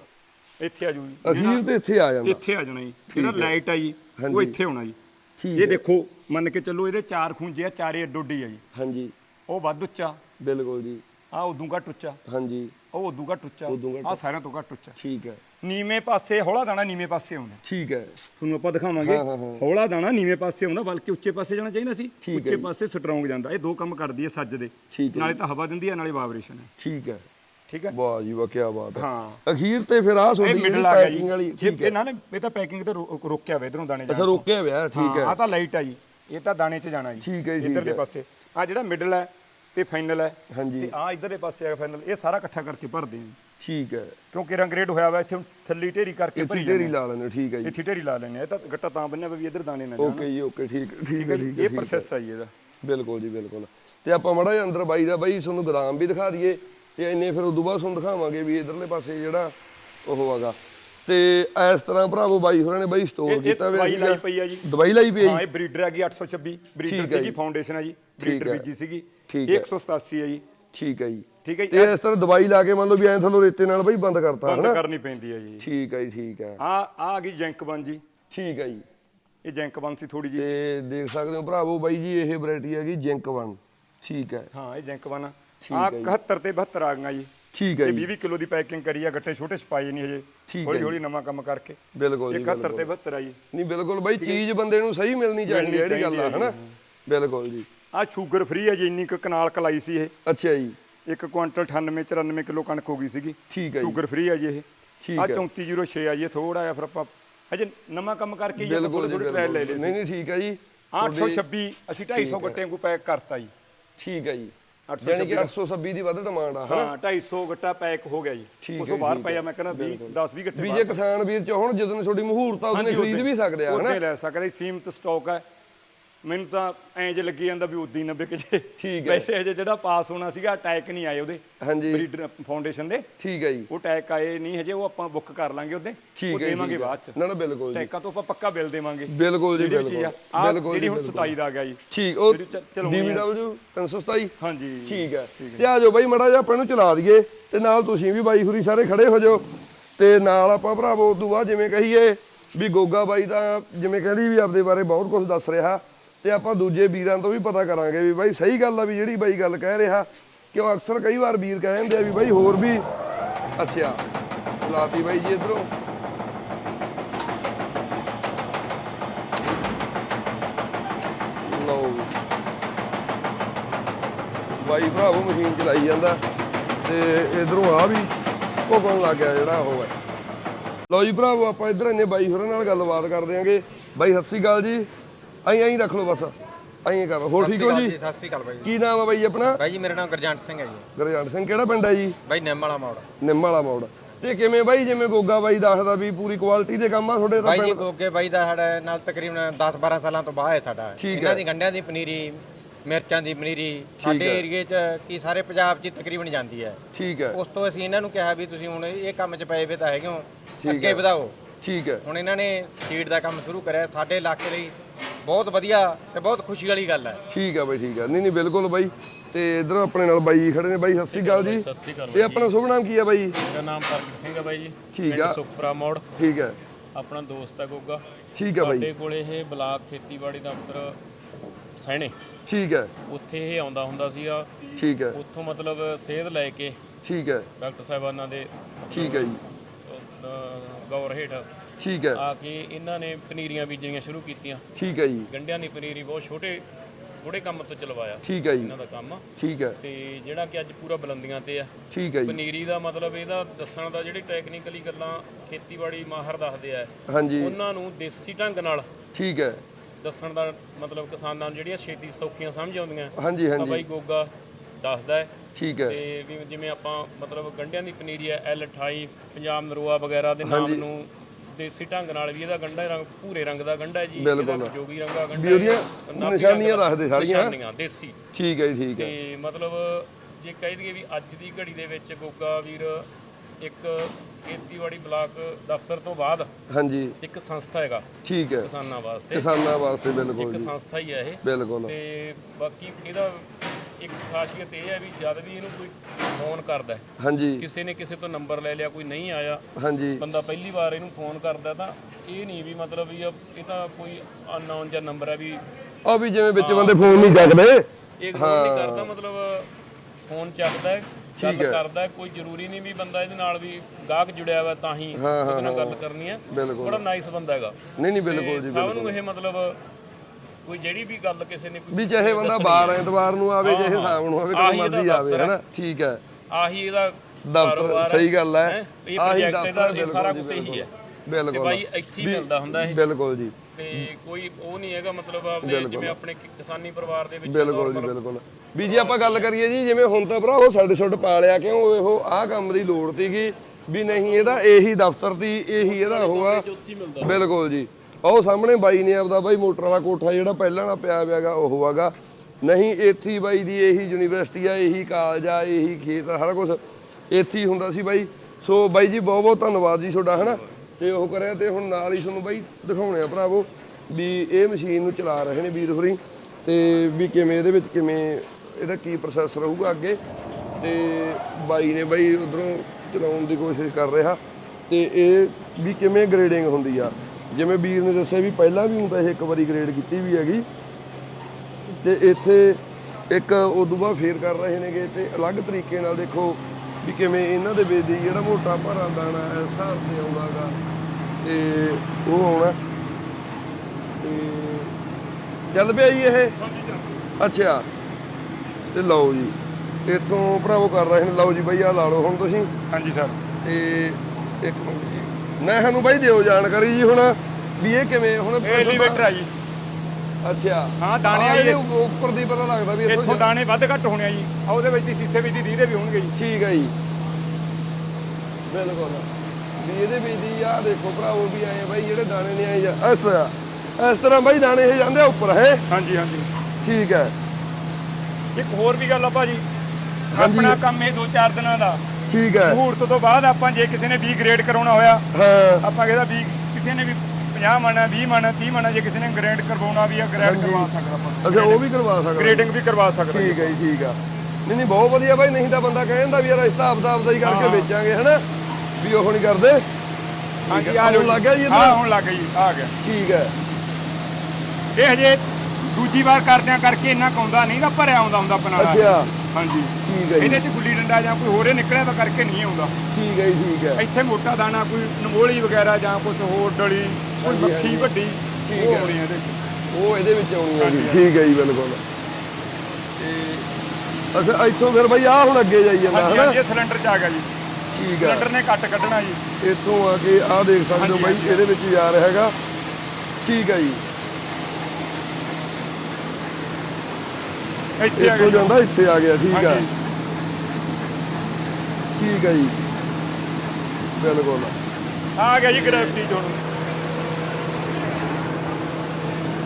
ਇੱਥੇ ਆ ਜਾਓ ਜੀ। ਅਖੀਰ ਤੇ ਇੱਥੇ ਆ ਜਾਂਦਾ। ਇੱਥੇ ਆ ਜਾਣਾ ਜੀ। ਜਿਹੜਾ ਲਾਈਟ ਆ ਜੀ ਉਹ ਹਾਂਜੀ। ਇੱਥੇ ਹੋਣਾ ਜੀ। ਠੀਕ ਇਹ ਦੇਖੋ ਮੰਨ ਕੇ ਚੱਲੋ ਇਹਦੇ ਚਾਰ ਖੂੰਜੇ ਆ ਚਾਰੇ ਅੱਡੋ ਅੱਡੀ ਆ ਜੀ। ਹਾਂਜੀ। ਉਹ ਵੱਧ ਉੱਚਾ। ਬਿਲਕੁਲ ਜੀ। ਆ ਉਦੋਂ ਘੱਟ ਉੱਚਾ। ਹਾਂਜੀ। ਉਹ ਉਦੋਂ ਘੱਟ ਉੱਚਾ। ਉਦੋਂ ਘੱਟ। ਆ ਸਾਰਿਆਂ ਤੋਂ ਘੱਟ ਉੱਚਾ। ਠੀਕ ਹੈ। ਨੀਵੇਂ ਪਾਸੇ ਹੌਲਾ ਦਾਣਾ ਨੀਵੇਂ ਪਾਸੇ ਆਉਂਦਾ। ਠੀਕ ਹੈ। ਤੁਹਾਨੂੰ ਆਪਾਂ ਦਿਖਾਵਾਂਗੇ। ਹਾਂ, ਹਾਂ, ਹਾਂ। ਹੌਲਾ ਦਾਣਾ ਨੀਵੇਂ ਪਾਸੇ ਆਉਂਦਾ ਬਲਕਿ ਉੱਚੇ ਪਾਸੇ ਜਾਣਾ ਚਾਹੀਦਾ ਸੀ। ਠੀਕ ਹੈ ਉੱਚੇ ਜੀ। ਪਾਸੇ ਸਟਰੋਂਗ ਜਾਂਦਾ। ਇਹ ਦੋ ਕੰਮ ਕਰਦੀ ਹੈ ਸੱਜ ਦੇ। ਠੀਕ ਹੈ ਨਾਲੇ ਤਾਂ ਹਵਾ ਦਿੰਦੀ ਹੈ ਨਾਲੇ ਵਾਈਬ੍ਰੇਸ਼ਨ ਹੈ। ਠੀਕ ਹੈ। ਠੀਕ ਹੈ। ਵਾਹ ਜੀ ਵਾਹ ਕੀ ਬਾਤ ਹੈ। ਹਾਂ। ਅਖੀਰ ਤੇ ਫਿਰ ਆ ਇਹ ਤੁਹਾਡੀ ਮਿਡਲ ਆ ਗਿਆ ਪੈਕਿੰਗ ਵਾਲੀ ਜੀ ਠੀਕ ਇਹ ਹੈ। ਨਾ ਨਾ ਇਹ ਤਾਂ ਪੈਕਿੰਗ ਤੇ ਰੋ- ਰੋਕਿਆ ਵਾ ਇਧਰੋਂ ਦਾਣੇ ਜਾਣ ਅੱਛਾ ਰੋਕਿਆ ਹੋਇਆ ਠੀਕ ਹੈ। ਆ ਤਾਂ ਲਾਈਟ ਆ ਜੀ। ਇਹ ਤਾਂ ਦਾਣੇ 'ਚ ਜਾਣਾ ਜੀ ਠੀਕ ਹੈ ਜੀ, ਠੀਕ ਇੱਧਰਲੇ ਹੈ। ਪਾਸੇ। ਆ ਜਿਹੜਾ ਮਿਡਲ ਹੈ ਤੇ ਫਾਈਨਲ ਹੈ। ਹਾਂਜੀ। ਤੇ ਆ ਇਧਰਲੇ ਪਾਸੇ ਆ ਫਾਈਨਲ ਇਹ ਸਾਰਾ ਇਕੱਠਾ ਕਰਕੇ ਭਰਦੇ ਆ ਠੀਕ ਹੈ। ਕਿਉਂਕਿ ਰੰਗ ਰੇਡ ਹੋਇਆ ਵਾ ਇੱਥੇ ਥੱਲੀ ਢੇਰੀ ਕਰਕੇ ਇੱਥੇ ਭਰੀ ਢੇਰੀ ਜਾਂਦੇ ਲਾ ਲੈਣੇ ਠੀਕ ਹੈ ਜੀ। ਇੱਥੇ ਢੇਰੀ ਲਾ ਲੈਣੇ ਆ ਇਹ ਤਾਂ ਗੱਟਾ ਤਾਂ ਬੰਨਿਆ ਵਾ ਵੀ ਇਧਰ ਦਾਣੇ ਨਾ ਜਾਣ। ਓਕੇ ਜੀ ਓਕੇ ਠੀਕ ਠੀਕ ਠੀਕ ਹੈ ਹੈ ਠੀਕ ਹੈ। ਇਹ ਪ੍ਰੋਸੈਸ ਆ ਜੀ ਇਹਦਾ। ਬਿਲਕੁਲ ਜੀ ਬਿਲਕੁਲ। ਤੇ ਆਪਾਂ ਮੜਾ ਅੰਦਰ ਬਾਈ ਦਾ ਬਾਈ ਤੁਹਾਨੂੰ ਗੋਦਾਮ ਵੀ ਦਿਖਾ ਦਈਏ। ਤੇ ਇੰਨੇ ਫਿਰ ਉਦੋਂ ਬਾਅਦ ਤੁਹਾਨੂੰ ਦਿਖਾਵਾਂਗੇ ਵੀ ਇਧਰਲੇ ਪਾਸੇ ਜਿਹੜਾ ਉਹ ਹੈਗਾ। ਤੇ ਇਸ ਤਰ੍ਹਾਂ ਭਰਾਵੋ ਬਾਈ ਹੋਰਾਂ ਨੇ ਬਾਈ ਸਟੋਰ ਕੀਤਾ ਹੋਇਆ ਦਵਾਈ ਲਾਈ। ਪਈ ਆ ਜੀ। ਦਵਾਈ ਲਾਈ ਪਈ ਹੈ ਹਾਂ ਜੀ? ਇਹ ਬਰੀਡਰ ਆ ਗਈ 826 ਬਰੀਡਰ ਹੈ ਸੀਗੀ। ਫਾਊਂਡੇਸ਼ਨ ਆ ਜੀ। ਬਰੀਡਰ ਹੈ। ਬੀਜੀ ਸੀਗੀ। ਠੀਕ ਇਹ ਹੈ। 187 ਆ ਜੀ। ਠੀਕ ਹੈ ਜੀ। ਠੀਕ ਹੈ ਤੇ ਇਸ ਤਰ੍ਹਾਂ ਦਵਾਈ ਲਾ ਕੇ ਮੰਨ ਲਓ ਵੀ ਐਂ ਤੁਹਾਨੂੰ ਰੇਤੇ ਨਾਲ ਬਾਈ ਬੰਦ ਕਰਤਾ ਬੰਦ ਹਨਾ? ਕਰਨੀ ਪੈਂਦੀ ਆ ਜੀ। ਠੀਕ ਹੈ ਜੀ ਠੀਕ ਹੈ ਆ ਆ ਗਈ ਜੈਂਕ ਬਨ ਜੀ। ਠੀਕ ਹੈ ਜੀ। ਇਹ ਜੈਂਕ ਬਨ ਸੀ ਥੋੜੀ ਜੀ ਤੇ ਦੇਖ ਸਕਦੇ ਹੋ ਭਰਾਵੋ ਬਾਈ ਜੀ ਇਹ ਵੈਰਾਈਟੀ ਹੈਗੀ ਜਿੰਕ 1 ਠੀਕ ਹੈ ਹਾਂ ਇਹ ਜੈਂਕ ਬਨ ਆ ਹੈ ਜੀ। 71 ਤੇ 72 ਆ ਗਈਆਂ ਜੀ। ਠੀਕ ਹੈ ਜੀ। 20 ਕਿਲੋ ਦੀ ਪੈਕਿੰਗ ਕਰੀ ਆ ਗੱਟੇ ਛੋਟੇ ਛਪਾਏ ਨਹੀਂ ਹਜੇ। ਹੌਲੀ। ਹੌਲੀ ਨਵਾਂ ਕੰਮ ਕਰਕੇ। ਬਿਲਕੁਲ ਜੀ 71 ਬਿਲਕੁਲ ਤੇ 72 ਆ ਜੀ। ਨਹੀਂ ਬਿਲਕੁਲ ਬਾਈ ਚੀਜ਼ ਬੰਦੇ ਨੂੰ ਸਹੀ ਮਿਲਣੀ ਚਾਹੀਦੀ ਹੈ ਜਿਹੜੀ ਗੱਲ ਆ ਹਨਾ? ਬਿਲਕੁਲ ਜੀ। ਆ ਸ਼ੂਗਰ ਫ੍ਰੀ ਹੈ ਜੀ ਇੰਨੀ ਕੁ ਕਨਾਲ ਕਲਾਈ ਸੀ ਇਹ। ਅੱਛਾ ਜੀ। ਇੱਕ ਕੁਆਂਟਲ 98 94 ਕਿਲੋ ਕਣਕ ਹੋ ਗਈ ਸੀਗੀ। ਠੀਕ ਹੈ ਜੀ। ਸ਼ੂਗਰ ਫ੍ਰੀ ਹੈ ਜੀ ਇਹ। ਠੀਕ ਆ ਹੈ 3406 ਆ ਜੀ ਥੋੜਾ ਜਿਹਾ ਫਿਰ ਆਪਾਂ ਹਜੇ ਨਵਾਂ ਕੰਮ ਕਰਕੇ ਜੀ ਥੋੜੇ ਲੈ ਬਿਲਕੁਲ ਲੈ ਲਏ ਨਹੀਂ ਨਹੀਂ ਠੀਕ ਹੈ ਜੀ। 826 ਅਸੀਂ 250 ਗੱਟਿਆਂ ਨੂੰ ਪੈਕ ਕਰਤਾ ਜੀ। ਠੀਕ ਹੈ ਜੀ। 826 ਯਾਨੀ ਕਿ 826 ਦੀ ਵੱਧ ਡਿਮਾਂਡ ਆ ਹਾਂ 250 ਗੱਟਾ ਪੈਕ ਹੋ ਗਿਆ ਜੀ। ਉਸ ਤੋਂ ਬਾਹਰ ਪਿਆ ਮੈਂ ਕਹਿੰਦਾ 20 10 20 ਗੱਟੇ ਵੀ ਜੇ ਕਿਸਾਨ ਵੀਰ ਚਾਹਣ ਜਦੋਂ ਤੁਹਾਡੀ ਮਹੂਰਤ ਆ ਉਹਨੇ ਖਰੀਦ ਵੀ ਸਕਦੇ ਆ ਹਨਾ? ਲੈ ਸਕਦੇ ਸੀਮਤ ਸਟਾਕ ਹੈ ਮੈਨੂੰ ਤਾਂ ਐਂ ਜੇ ਲੱਗੀ ਜਾਂਦਾ ਵੀ ਉਦੋਂ ਹੀ ਨਾ ਵਿਕ ਜੇ। ਠੀਕ ਹੈ। ਵੈਸੇ ਹਜੇ ਜਿਹੜਾ ਪਾਸ ਹੋਣਾ ਸੀਗਾ ਅਟੈਕ ਨਹੀਂ ਆਏ ਉਹਦੇ। ਹਾਂਜੀ। ਬਰੀਡਰ ਫਾਊਂਡੇਸ਼ਨ ਦੇ। ਠੀਕ ਹੈ ਜੀ। ਉਹ ਟੈਕ ਆਏ ਨਹੀਂ ਹਜੇ ਉਹ ਆਪਾਂ ਬੁੱਕ ਕਰ ਲਾਂਗੇ ਉਹਦੇ। ਠੀਕ ਉਹ ਹੈ ਦੇਵਾਂਗੇ ਠੀਕ ਹੈ। ਬਾਅਦ ਚ। ਨਾ ਨਾ ਬਿਲਕੁਲ ਜੀ। ਟੈਕਾਂ ਤੋਂ ਆਪਾਂ ਪੱਕਾ ਬਿੱਲ ਦੇਵਾਂਗੇ। ਬਿਲਕੁਲ ਜੀ ਬਿਲਕੁਲ। ਬਿਲਕੁਲ ਜਿਹੜੀ ਹੁਣ ਬਿਲਕੁਲ। 27 ਦਾ ਆ ਗਿਆ ਜੀ। ਠੀਕ ਉਹ ਜਿਹੜੀ ਚ- ਚਲਾਉਣੀ ਆ। DBW 327 ਹਾਂਜੀ। ਠੀਕ ਹੈ। ਤੇ ਆ ਜਾਓ ਬਾਈ ਮੜਾ ਜਿਹਾ ਆਪਾਂ ਇਹਨੂੰ ਚਲਾ ਦਈਏ। ਤੇ ਨਾਲ ਤੁਸੀਂ ਵੀ ਬਾਈ ਹੁਰੀ ਸਾਰੇ ਖੜੇ ਹੋ ਜਾਓ। ਤੇ ਨਾਲ ਆਪਾਂ ਭਰਾਵੋ ਉਦੋਂ ਬਾਅਦ ਜਿਵੇਂ ਕਹੀਏ ਵੀ ਗੋਗਾ ਬਾਈ ਤਾਂ ਜਿਵੇਂ ਕਹਿੰਦੀ ਵੀ ਆਪਦੇ ਬਾਰੇ ਬਹੁਤ ਕੁਝ ਦੱਸ ਰਿਹਾ। ਤੇ ਆਪਾਂ ਦੂਜੇ ਵੀਰਾਂ ਤੋਂ ਵੀ ਪਤਾ ਕਰਾਂਗੇ ਵੀ ਬਾਈ ਸਹੀ ਗੱਲ ਆ ਵੀ ਜਿਹੜੀ ਬਾਈ ਗੱਲ ਕਹਿ ਰਿਹਾ, ਕਿਉਂ ਅਕਸਰ ਕਈ ਵਾਰ ਵੀਰ ਕਹਿ ਜਾਂਦੇ ਆ ਵੀ ਬਾਈ ਹੋਰ ਵੀ ਅੱਛਾ, ਲਾਤੀ ਬਾਈ ਜੀ ਇਧਰੋਂ। ਲਓ ਬਾਈ ਭਰਾਵੋ, ਮਸ਼ੀਨ ਚਲਾਈ ਜਾਂਦਾ ਤੇ ਇਧਰੋਂ ਆ ਵੀ, ਭੁਗਣ ਲੱਗ ਗਿਆ ਜਿਹੜਾ ਉਹ ਹੈ। ਲਓ ਜੀ ਭਰਾਵੋ, ਆਪਾਂ ਇਧਰ ਇੰਨੇ ਬਾਈ ਹੋਰਾਂ ਨਾਲ ਗੱਲਬਾਤ ਕਰਦੇ ਦਿਆਂਗੇ ਬਾਈ, ਸਤਿ ਸ੍ਰੀ ਅਕਾਲ ਜੀ। ਐਂ ਐਂ ਰੱਖ ਲਓ ਬਸ। ਐਂ ਕਰ ਹੋਰ ਠੀਕ ਹੋ ਜੀ? ਸਤਿ ਸ਼੍ਰੀ ਅਕਾਲ ਬਾਈ ਕੀ ਨਾਮ ਆ ਬਾਈ ਆਪਣਾ? ਬਾਈ ਜੀ ਮੇਰਾ ਨਾਮ ਗੁਰਜੰਟ ਸਿੰਘ ਹੈ ਜੀ। ਗੁਰਜੰਟ ਸਿੰਘ ਕਿਹੜਾ ਪਿੰਡ ਹੈ ਜੀ? ਬਾਈ ਨਿੰਮ ਵਾਲਾ ਮੋੜ। ਨਿੰਮ ਵਾਲਾ ਮੋੜ। ਤੇ ਕਿਵੇਂ ਬਾਈ ਜਿਵੇਂ ਗੋਗਾ ਬਾਈ ਦੱਸਦਾ ਵੀ ਪੂਰੀ ਕੁਆਲਿਟੀ ਦੇ ਕੰਮ ਆ ਤੁਹਾਡੇ ਤਾਂ ਬਾਈ ਜੀ ਗੋਗੇ ਬਾਈ ਦਾ ਸਾਡੇ ਨਾਲ ਤਕਰੀਬਨ 10 12 ਸਾਲਾਂ ਤੋਂ ਬਾਅਦ ਹੈ ਸਾਡਾ। ਇਹਨਾਂ। ਦੀ ਗੰਡਿਆਂ ਦੀ ਪਨੀਰੀ ਮਿਰਚਾਂ ਦੀ ਪਨੀਰੀ ਸਾਡੇ। ਏਰੀਏ 'ਚ ਕੀ ਸਾਰੇ ਪੰਜਾਬ 'ਚ ਤਕਰੀਬਨ ਜਾਂਦੀ ਹੈ। ਠੀਕ ਹੈ। ਉਸ ਤੋਂ ਅਸੀਂ ਇਹਨਾਂ ਨੂੰ ਕਿਹਾ ਵੀ ਤੁਸੀਂ ਹੁਣ ਇਹ ਕੰਮ 'ਚ ਪਏ ਵੇ ਤਾਂ ਹੈਗੇ ਹੋ। ਅੱਗੇ। ਵਧਾਓ। ਠੀਕ ਹੈ। ਹੁਣ ਇਹਨਾਂ ਨੇ ਸੀਡ ਦਾ ਕੰਮ ਸ਼ੁਰੂ ਕਰਿਆ ਸਾਡੇ ਇਲਾਕੇ ਲਈ। ਬਹੁਤ ਵਧੀਆ ਤੇ ਬਹੁਤ ਖੁਸ਼ੀ ਵਾਲੀ ਗੱਲ ਹੈ। ਠੀਕ ਹੈ ਬਾਈ ਠੀਕ ਹੈ ਨਹੀਂ ਨਹੀਂ ਬਿਲਕੁਲ ਬਾਈ। ਤੇ ਇਧਰ ਆਪਣੇ ਨਾਲ ਬਾਈ ਜੀ ਖੜੇ ਨੇ। ਬਾਈ ਸਤਿ ਸ੍ਰੀ ਅਕਾਲ ਜੀ। ਸਤਿ ਸ੍ਰੀ ਅਕਾਲ ਤੇ ਆਪਣਾ ਸ਼ੁਭ ਨਾਮ ਕੀ ਹੈ ਬਾਈ? ਮੇਰਾ ਨਾਮ ਪ੍ਰਗਟ ਸਿੰਘ ਹੈ ਬਾਈ ਜੀ। ਠੀਕ ਪਿੰਡ ਆ। ਸੁਖਪੁਰਾ ਮੋੜ। ਠੀਕ ਹੈ ਆਪਣਾ ਦੋਸਤ ਹੈ ਗੋਗਾ। ਠੀਕ ਹੈ ਬਾਈ। ਸਾਡੇ ਕੋਲੇ ਇਹ ਬਲਾਕ ਖੇਤੀਬਾੜੀ ਦਫ਼ਤਰ ਸੈਣੇ। ਠੀਕ ਹੈ ਉੱਥੇ ਇਹ ਆਉਂਦਾ ਹੁੰਦਾ ਸੀਗਾ। ਠੀਕ ਹੈ ਉੱਥੋਂ ਮਤਲਬ ਸੇਧ ਲੈ ਕੇ ਠੀਕ ਹੈ ਡਾਕਟਰ ਸਾਹਿਬਾਨਾਂ ਦੇ ਠੀਕ ਹੈ ਜੀ। ਅਹ, ਗੌਰ ਹੇਠ ਠੀਕ ਹੈ। ਆ ਕੇ ਇਹਨਾਂ ਨੇ ਪਨੀਰੀਆਂ ਬੀਜਣੀਆਂ ਸ਼ੁਰੂ ਕੀਤੀਆਂ। ਠੀਕ ਹੈ ਜੀ। ਗੰਡਿਆਂ ਦੀ ਪਨੀਰੀ ਬਹੁਤ ਛੋਟੇ ਥੋੜੇ ਕੰਮ ਤੋਂ ਚਲਵਾਇਆ। ਠੀਕ ਹੈ ਜੀ। ਇਹਨਾਂ ਦਾ ਕੰਮ। ਠੀਕ ਹੈ। ਤੇ ਜਿਹੜਾ ਕਿ ਅੱਜ ਪੂਰਾ ਬੁਲੰਦੀਆਂ ਤੇ ਆ। ਠੀਕ ਹੈ ਜੀ। ਪਨੀਰੀ ਦਾ ਮਤਲਬ ਇਹਦਾ ਦੱਸਣ ਦਾ ਜਿਹੜੇ ਟੈਕਨੀਕਲੀ ਗੱਲਾਂ ਖੇਤੀਬਾੜੀ ਮਾਹਰ ਦੱਸਦੇ ਆ। ਹਾਂਜੀ। ਉਹਨਾਂ ਨੂੰ ਦੇਸੀ ਢੰਗ ਨਾਲ ਠੀਕ ਹੈ। ਦੱਸਣ ਦਾ ਮਤਲਬ ਕਿਸਾਨਾਂ ਨੂੰ ਜਿਹੜੀਆਂ ਛੇਤੀ ਸੌਖੀਆਂ ਸਮਝ ਆਉਂਦੀਆਂ। ਹਾਂਜੀ ਹਾਂਜੀ। ਬਾਈ ਗੋਗਾ ਦੱਸਦਾ ਹੈ। ਠੀਕ ਹੈ। ਤੇ ਵੀ ਜਿਵੇਂ ਆਪਾਂ ਮਤਲਬ ਗੰਢਿਆਂ ਦੀ ਪਨੀਰੀ ਹੈ L28 ਪੰਜਾਬ ਨਰੋਆ ਵਗੈਰਾ ਦੇ ਨਾਮ ਨੂੰ ਦੇਸੀ ਢੰਗ ਨਾਲ ਵੀ ਇਹਦਾ ਗੰਢਾ ਰੰਗ ਭੂਰੇ ਰੰਗ ਦਾ ਹੈ ਜੀ। ਬਿਲਕੁਲ। ਜੋਗੀ ਰੰਗਾ ਗੰਢਾ ਵੀ ਉਹਦੀਆਂ ਨਿਸ਼ਾਨੀਆਂ ਰੱਖਦੇ ਸਾਰੀਆਂ। ਨਿਸ਼ਾਨੀਆਂ ਦੇਸੀ। ਠੀਕ ਹੈ ਜੀ ਠੀਕ ਹੈ। ਤੇ ਮਤਲਬ ਜੇ ਕਹਿ ਦਈਏ ਵੀ ਅੱਜ ਦੀ ਘੜੀ ਦੇ ਵਿੱਚ ਗੋਗਾ ਵੀਰ ਇੱਕ ਖੇਤੀਬਾੜੀ ਬਲਾਕ ਦਫ਼ਤਰ ਤੋਂ ਬਾਅਦ ਹਾਂਜੀ। ਇੱਕ ਸੰਸਥਾ ਹੈਗਾ ਠੀਕ ਹੈ। ਕਿਸਾਨਾਂ ਵਾਸਤੇ। ਕਿਸਾਨਾਂ ਵਾਸਤੇ ਬਿਲਕੁਲ ਇੱਕ ਸੰਸਥਾ ਹੀ ਹੈ ਇਹ। ਬਿਲਕੁਲ। ਤੇ ਬਾਕੀ ਇਹਦਾ ਇੱਕ ਖਾਸੀਅਤ ਇਹ ਹੈ ਵੀ ਜਦ ਵੀ ਇਹਨੂੰ ਕੋਈ ਫੋਨ ਕਰਦਾ ਹੈ, ਹਾਂਜੀ। ਕਿਸੇ ਨੇ ਕਿਸੇ ਤੋਂ ਨੰਬਰ ਲੈ ਲਿਆ ਕੋਈ ਨਹੀਂ ਆਇਆ ਹਾਂਜੀ। ਬੰਦਾ ਪਹਿਲੀ ਵਾਰ ਇਹਨੂੰ ਫੋਨ ਕਰਦਾ ਤਾਂ ਇਹ ਨਹੀਂ ਵੀ ਮਤਲਬ ਵੀ ਇਹ ਇਹ ਤਾਂ ਕੋਈ ਅਨਨੋਨ ਜਾਂ ਨੰਬਰ ਹੈ ਵੀ ਆ ਵੀ ਜਿਵੇਂ ਵਿੱਚ ਬੰਦੇ ਫੋਨ ਨਹੀਂ ਚੱਕਦੇ। ਇਗਨੋਰ ਨਹੀਂ ਕਰਦਾ ਮਤਲਬ ਫੋਨ ਚੱਕਦਾ ਹੈ ਗੱਲ ਕਰਦਾ ਹੈ, ਕੋਈ ਜ਼ਰੂਰੀ ਨਹੀਂ ਵੀ ਬੰਦਾ ਇਹਦੇ ਨਾਲ ਵੀ ਗਾਹਕ ਜੁੜਿਆ ਹੋਇਆ ਤਾਂ ਹੀ ਉਹਦੇ ਨਾਲ ਗੱਲ ਕਰਨੀ ਹੈ। ਬਿਲਕੁਲ। ਬੜਾ ਨਾਈਸ ਬੰਦਾ ਹੈਗਾ। ਨਹੀਂ ਨਹੀਂ ਬਿਲਕੁਲ ਜੀ ਸਭ ਨੂੰ ਇਹ ਮਤਲਬ ਕੋਈ ਜਿਹੜੀ ਵੀ ਗੱਲ ਕਿਸੇ ਨੇ ਕੋਈ ਵੀ ਚਾਹੇ ਬੰਦਾ ਬਾਰ ਐਤਵਾਰ ਨੂੰ ਆਵੇ ਚਾਹੇ ਸ਼ਾਮ ਨੂੰ ਆਵੇ ਕਦੋਂ ਮਰਜ਼ੀ ਆਵੇ। ਹਨਾ? ਠੀਕ ਹੈ। ਆਹੀ ਇਹਦਾ ਦਫ਼ਤਰ ਸਹੀ ਗੱਲ ਹੈ? ਇਹ ਪ੍ਰੋਜੈਕਟ ਦਫ਼ਤਰ ਇਹ ਸਾਰਾ ਕੁਝ ਇਹੀ ਹੈ ਤੇ ਬਿਲਕੁਲ। ਬਾਈ ਇੱਥੇ ਹੀ ਮਿਲਦਾ ਹੁੰਦਾ ਇਹ। ਬਿਲਕੁਲ ਜੀ। ਤੇ ਕੋਈ ਉਹ ਨਹੀਂ ਹੈਗਾ ਮਤਲਬ ਆਪਦੇ ਜਿਵੇਂ ਆਪਣੇ ਕਿਸਾਨੀ ਪਰਿਵਾਰ ਦੇ ਵਿੱਚ ਬਿਲਕੁਲ ਜੀ ਬਿਲਕੁਲ। ਵੀ ਜੇ ਆਪਾਂ ਗੱਲ ਕਰੀਏ ਜੀ ਜਿਵੇਂ ਹੁਣ ਤਾਂ ਭਰਾ ਉਹ ਸਾਡੇ ਛੁੱਟ ਪਾ ਲਿਆ ਕਿਉਂ ਇਹੋ ਆਹ ਕੰਮ ਦੀ ਲੋੜ ਸੀਗੀ? ਵੀ ਨਹੀਂ ਇਹਦਾ ਇਹੀ ਦਫ਼ਤਰ ਦੀ ਇਹੀ ਇਹਦਾ ਉਹ ਆ। ਬਿਲਕੁਲ ਜੀ। ਉਹ ਸਾਹਮਣੇ ਬਾਈ ਨੇ ਆਪਦਾ ਬਾਈ ਮੋਟਰ ਵਾਲਾ ਕੋਠਾ ਜਿਹੜਾ ਪਹਿਲਾਂ ਵਾਲਾ ਪਿਆ ਪਿਆਗਾ ਉਹ ਹੈਗਾ। ਨਹੀਂ, ਇੱਥੇ ਬਾਈ ਦੀ ਇਹੀ ਯੂਨੀਵਰਸਿਟੀ ਆ, ਇਹੀ ਕਾਲਜ ਆ, ਇਹੀ ਖੇਤ ਆ, ਸਾਰਾ ਕੁਝ ਇੱਥੇ ਹੀ ਹੁੰਦਾ ਸੀ ਬਾਈ। ਸੋ ਬਾਈ ਜੀ ਬਹੁਤ ਬਹੁਤ ਧੰਨਵਾਦ ਜੀ ਤੁਹਾਡਾ, ਹਨਾ? ਤੇ ਉਹ ਕਰਿਆ ਤੇ ਹੁਣ ਨਾਲ ਹੀ ਤੁਹਾਨੂੰ ਬਾਈ ਦਿਖਾਉਣੇ ਆ ਭਰਾਵੋ ਵੀ ਇਹ ਮਸ਼ੀਨ ਨੂੰ ਚਲਾ ਰਹੇ ਨੇ ਵੀਰ ਹੋਰੀ। ਤੇ ਵੀ ਕਿਵੇਂ ਇਹਦੇ ਵਿੱਚ ਕਿਵੇਂ ਇਹਦਾ ਕੀ ਪ੍ਰੋਸੈਸ ਰਹੂਗਾ ਅੱਗੇ। ਤੇ ਬਾਈ ਨੇ ਬਾਈ ਉਧਰੋਂ ਚਲਾਉਣ ਦੀ ਕੋਸ਼ਿਸ਼ ਕਰ ਰਿਹਾ। ਤੇ ਇਹ ਵੀ ਕਿਵੇਂ ਗ੍ਰੇਡਿੰਗ ਹੁੰਦੀ ਆ। ਜਿਵੇਂ ਵੀਰ ਨੇ ਦੱਸਿਆ ਵੀ ਪਹਿਲਾਂ ਵੀ ਹੁੰਦਾ ਇਹ ਇੱਕ ਵਾਰੀ ਗ੍ਰੇਡ ਕੀਤੀ ਵੀ ਹੈਗੀ। ਤੇ ਇੱਥੇ ਇੱਕ ਉਦੋਂ ਬਾਅਦ ਫੇਰ ਕਰ ਰਹੇ ਨੇਗੇ ਤੇ ਅਲੱਗ ਤਰੀਕੇ ਨਾਲ ਦੇਖੋ ਵੀ ਕਿਵੇਂ ਇਹਨਾਂ ਦੇ ਵਿੱਚ ਦੀ ਜਿਹੜਾ ਮੋਟਾ ਭਾਰਾ ਦਾਣਾ ਹੈ ਹਿਸਾਬ ਤੇ ਆਉਂਦਾਗਾ ਤੇ ਉਹ ਆਉਣਾ। ਤੇ ਚੱਲ ਪਿਆ ਜੀ ਇਹ? ਅੱਛਾ। ਤੇ ਲਓ ਜੀ ਇੱਥੋਂ ਭਰਾਵੋ ਕਰ ਰਹੇ ਨੇ। ਲਓ ਜੀ ਬਈ ਆ ਲਾ ਲਓ ਹੁਣ ਤੁਸੀਂ। ਹਾਂਜੀ ਸਰ। ਤੇ ਇੱਕ ਮਿੰਟ। ਮੈਂ ਸਾਨੂੰ ਬਾਈ ਦਿਓ ਜਾਣਕਾਰੀ ਜੀ ਹੁਣ ਵੀ ਇਹ ਕਿਵੇਂ ਹੁਣ ਐਲੀਵੇਟਰ ਆ ਜੀ। ਅੱਛਾ। ਹਾਂ, ਦਾਣੇ ਆ ਜੀ। ਉੱਪਰ ਦੀ ਪਤਾ ਲੱਗਦਾ ਵੀ ਇੱਥੋਂ ਦਾਣੇ ਵੱਧ ਘੱਟ ਹੋਣੇ ਆ ਜੀ। ਆ ਉਹਦੇ ਵਿੱਚ ਦੀ ਸੀਸੇ ਵਿੱਚ ਦੀ ਰੀਦੇ ਵੀ ਹੋਣਗੇ ਜੀ। ਠੀਕ ਹੈ ਜੀ। ਬਿਲਕੁਲ। ਵੀ ਇਹਦੇ ਵਿੱਚ ਦੀ ਆ ਦੇਖੋ ਭਰਾਵੋ ਵੀ ਆਏ ਬਾਈ ਜਿਹੜੇ ਦਾਣੇ ਨੇ ਆਏ ਜਾ- ਇਸ ਤਰ੍ਹਾਂ। ਇਸ ਤਰ੍ਹਾਂ ਬਾਈ ਦਾਣੇ ਇਹ ਜਾਂਦੇ ਆ ਉੱਪਰ ਹੈ? ਹਾਂਜੀ ਹਾਂਜੀ। ਠੀਕ ਹੈ ਇੱਕ ਹੋਰ ਵੀ ਗੱਲ ਆ ਭਾਜੀ। ਆਪਣਾ ਕੰਮ ਇਹ 2-4 ਦਿਨਾਂ ਦਾ। ਠੀਕ ਹੈ। ਮੁਹੂਰਤ ਤੋਂ ਬਾਅਦ ਆਪਾਂ ਜੇ ਕਿਸੇ ਨੇ 20 ਗ੍ਰੇਡ ਕਰਾਉਣਾ ਹੋਇਆ ਹਾਂ। ਆਪਾਂ ਕਹਿੰਦਾ 20 ਕਿਸੇ ਨੇ ਵੀ 50 ਮਣ 20 ਮਣ 30 ਮਣ ਜੇ ਕਿਸੇ ਨੇ ਗ੍ਰੇਡ ਕਰਵਾਉਣਾ ਵੀ ਆ ਗ੍ਰੇਡ। ਕਰਵਾ ਸਕਦਾ ਆਪਾਂ। ਅੱਛਾ ਉਹ ਵੀ ਕਰਵਾ ਸਕਦਾ। ਗ੍ਰੇਡਿੰਗ ਵੀ ਕਰਵਾ ਸਕਦਾ ਠੀਕ ਹੈ ਜੀ ਠੀਕ ਆ। ਨਹੀਂ ਨਹੀਂ ਬਹੁਤ ਵਧੀਆ ਬਾਈ ਨਹੀਂ ਤਾਂ ਬੰਦਾ ਕਹਿੰਦਾ ਵੀ ਯਾਰ ਇਸ ਤਾਂ ਆਪਦਾ ਆਪਦਾ ਹੀ ਕਰਕੇ। ਵੇਚਾਂਗੇ ਹਨਾ? ਵੀ ਉਹ ਨਹੀਂ ਕਰਦੇ। ਹਾਂਜੀ ਆ ਆ ਹੁਣ ਲੱਗ ਗਿਆ ਜੀ? ਹਾਂ ਹੁਣ ਲੱਗ ਗਿਆ ਜੀ ਆ ਗਿਆ। ਠੀਕ ਹੈ। ਇਹ ਹਜੇ ਦੂਜੀ ਵਾਰ ਕਰਦਿਆਂ ਕਰਕੇ ਇੰਨਾ ਕਾਉਂਦਾ ਨਹੀਂ ਨਾ ਭਰਿਆ ਆਉਂਦਾ ਹੁੰਦਾ ਆਪਣਾ। ਅੱਛਾ। ਹਾਂਜੀ। ਠੀਕ ਹੈ ਜੀ। ਇਹਦੇ ਚ ਗੁੱਲੀ ਡੰਡਾ ਜਾਂ ਕੋਈ ਹੋਰੇ ਨਿਕਲਿਆ ਤਾਂ ਕਰਕੇ ਨਹੀਂ ਆਉਂਦਾ। ਠੀਕ ਹੈ ਜੀ ਠੀਕ ਹੈ। ਇੱਥੇ ਮੋਟਾ ਦਾਣਾ ਕੋਈ ਨਮੋਲੀ ਵਗੈਰਾ ਜਾਂ ਕੁਝ ਹੋਰ ਡਲੀ ਕੋਈ ਹਾਂਜੀ, ਮੱਖੀ ਹਾਂਜੀ। ਵੱਡੀ ਠੀਕ ਉਹ ਹੈ। ਆਉਣੀ ਆ ਇਹਦੇ ਚ। ਉਹ ਇਹਦੇ ਵਿੱਚ ਆਉਣੀ ਹੈ ਜੀ। ਹਾਂਜੀ, ਠੀਕ ਹੈ ਜੀ ਬਿਲਕੁਲ। ਤੇ ਅੱਛਾ ਇੱਥੋਂ ਫਿਰ ਬਾਈ ਆ ਹੁਣ ਅੱਗੇ ਜਾਈ ਜਾਂਦਾ ਹਾਂਜੀ ਹਨਾ? ਹਾਂਜੀ ਇਹ ਸਿਲੰਡਰ ਚ ਆ ਗਿਆ ਜੀ। ਠੀਕ ਹੈ। ਸਿਲੰਡਰ ਨੇ ਕੱਟ ਕੱਢਣਾ ਜੀ। ਇੱਥੋਂ ਆ ਕੇ ਆ ਦੇਖ ਸਕਦੇ ਹੋ ਹਾਂਜੀ, ਬਾਈ ਹਾਂਜੀ। ਇਹਦੇ ਵਿੱਚ ਜਾ ਰਿਹਾ ਹੈਗਾ। ਠੀਕ ਹੈ ਜੀ। ਇੱਥੇ ਆ ਇੱਥੋਂ ਗਿਆ ਜਾਂਦਾ ਇੱਥੇ ਆ ਗਿਆ ਠੀਕ ਹੈ ਹਾਂਜੀ। ਠੀਕ ਹੈ ਜੀ। ਬਿਲਕੁਲ। ਆ ਗਿਆ ਜੀ ਗ੍ਰੈਵਿਟੀ ਹੁਣ।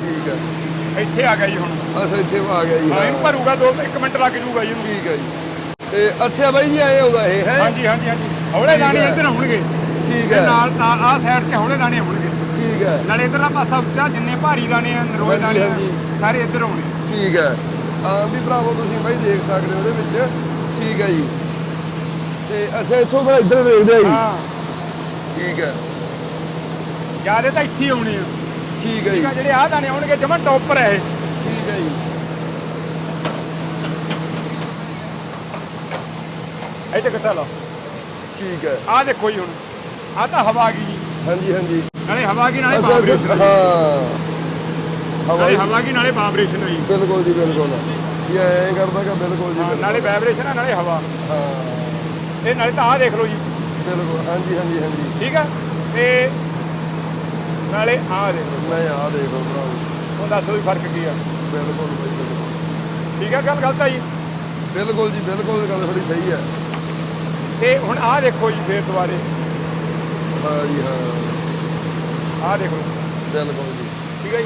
ਠੀਕ ਹੈ ਇੱਥੇ ਆ ਗਿਆ ਜੀ ਹੁਣ। ਅੱਛਾ ਇੱਥੇ ਆ ਗਿਆ ਜੀ ਹਾਂ। ਇਹਨੂੰ ਭਰੂਗਾ ਦੋ ਇੱਕ ਮਿੰਟ ਲੱਗ ਜੂਗਾ ਜੀ ਇਹਨੂੰ। ਠੀਕ ਹੈ ਜੀ। ਤੇ ਅੱਛਾ ਬਾਈ ਜੀ ਆਏ ਆਉਂਦਾ ਇਹ ਹੈ? ਹਾਂਜੀ ਹਾਂਜੀ ਹਾਂਜੀ। ਹੌਲੇ ਦਾਣੇ ਹੈ। ਇੱਧਰ ਆਉਣਗੇ। ਠੀਕ ਤੇ ਹੈ ਨਾਲ ਆਹ ਸਾਈਡ ਤੇ ਹੌਲੇ ਦਾਣੇ ਆਉਣਗੇ। ਠੀਕ ਹੈ ਨਾਲੇ ਇਧਰਲਾ ਪਾਸਾ ਉੱਚਾ ਜਿੰਨੇ ਭਾਰੀ ਦਾਣੇ ਆ ਨਰੋਏ ਹਾਂਜੀ, ਦਾਣੇ ਆ, ਹਾਂਜੀ। ਸਾਰੇ ਇੱਧਰ ਆਉਣੇ। ਠੀਕ ਹੈ ਆ ਵੀ ਭਰਾਵੋ ਤੁਸੀਂ ਬਾਈ ਦੇਖ ਸਕਦੇ ਹੋ ਉਹਦੇ ਵਿੱਚ। ਠੀਕ ਹੈ ਜੀ। ਤੇ ਅੱਛਾ ਇੱਥੋਂ ਫਿਰ ਇੱਧਰ ਵੇਖਦੇ ਆ ਜੀ। ਹਾਂ। ਠੀਕ ਹੈ। ਜਿਆਦੇ ਤਾਂ ਇੱਥੇ ਆਉਣੇ ਆ। ਠੀਕ ਹੈ ਜੀ। ਠੀਕ ਆ ਜਿਹੜੇ ਆਹ ਦਾਣੇ ਆਉਣਗੇ ਜਮਾ ਟੌਪਰ ਹੈ ਇਹ। ਠੀਕ ਹੈ ਜੀ। ਇੱਥੇ ਕਿੱਥੇ ਲਾ ਠੀਕ ਹੈ। ਆਹ ਦੇਖੋ ਜੀ ਹੁਣ। ਆਹ ਤਾਂ ਹਵਾ ਆ ਗਈ ਜੀ। ਹਾਂਜੀ ਹਾਂਜੀ। ਨਾਲੇ ਹਵਾ ਆ ਗਈ ਨਾਲੇ ਵਾਈਬ੍ਰੇਸ਼ਨ ਹਾਂ। ਨਾਲੇ ਹਵਾ ਗਈ ਨਾਲੇ ਵਾਈਬ੍ਰੇਸ਼ਨ ਹੋਈ। ਬਿਲਕੁਲ ਜੀ ਬਿਲਕੁਲ। ਇਹ ਐਂ ਕਰਦਾ ਕਿ ਬਿਲਕੁਲ ਜੀ ਹਾਂ, ਬਿਲਕੁਲ। ਨਾਲੇ ਵਾਈਬ੍ਰੇਸ਼ਨ ਆ ਨਾਲੇ ਹਵਾ। ਹਾਂ। ਇਹ ਨਾਲੇ ਤਾਂ ਆਹ ਦੇਖ ਲਓ ਜੀ। ਬਿਲਕੁਲ ਹਾਂਜੀ ਹਾਂਜੀ ਹਾਂਜੀ। ਠੀਕ ਆ? ਤੇ ਨਾਲੇ ਆਹ ਦੇਖ ਲਓ। ਮੈਂ ਆ ਦੇਖੋ ਭਰਾਵੋ ਉਹ ਦੱਸੋ ਵੀ ਫ਼ਰਕ ਕੀ ਆ? ਬਿਲਕੁਲ ਬਾਈ ਬਿਲਕੁਲ। ਠੀਕ ਆ ਗੱਲ ਗਲਤ ਆ ਜੀ? ਬਿਲਕੁਲ ਜੀ ਬਿਲਕੁਲ ਗੱਲ ਥੋੜੀ ਸਹੀ ਹੈ ਤੇ ਹੁਣ ਆਹ ਦੇਖੋ ਜੀ ਫੇਰ ਦੁਬਾਰੇ। ਹਾਂ ਜੀ ਹਾਂ। ਆਹ ਦੇਖੋ। ਬਿਲਕੁਲ ਜੀ। ਠੀਕ ਆ ਜੀ?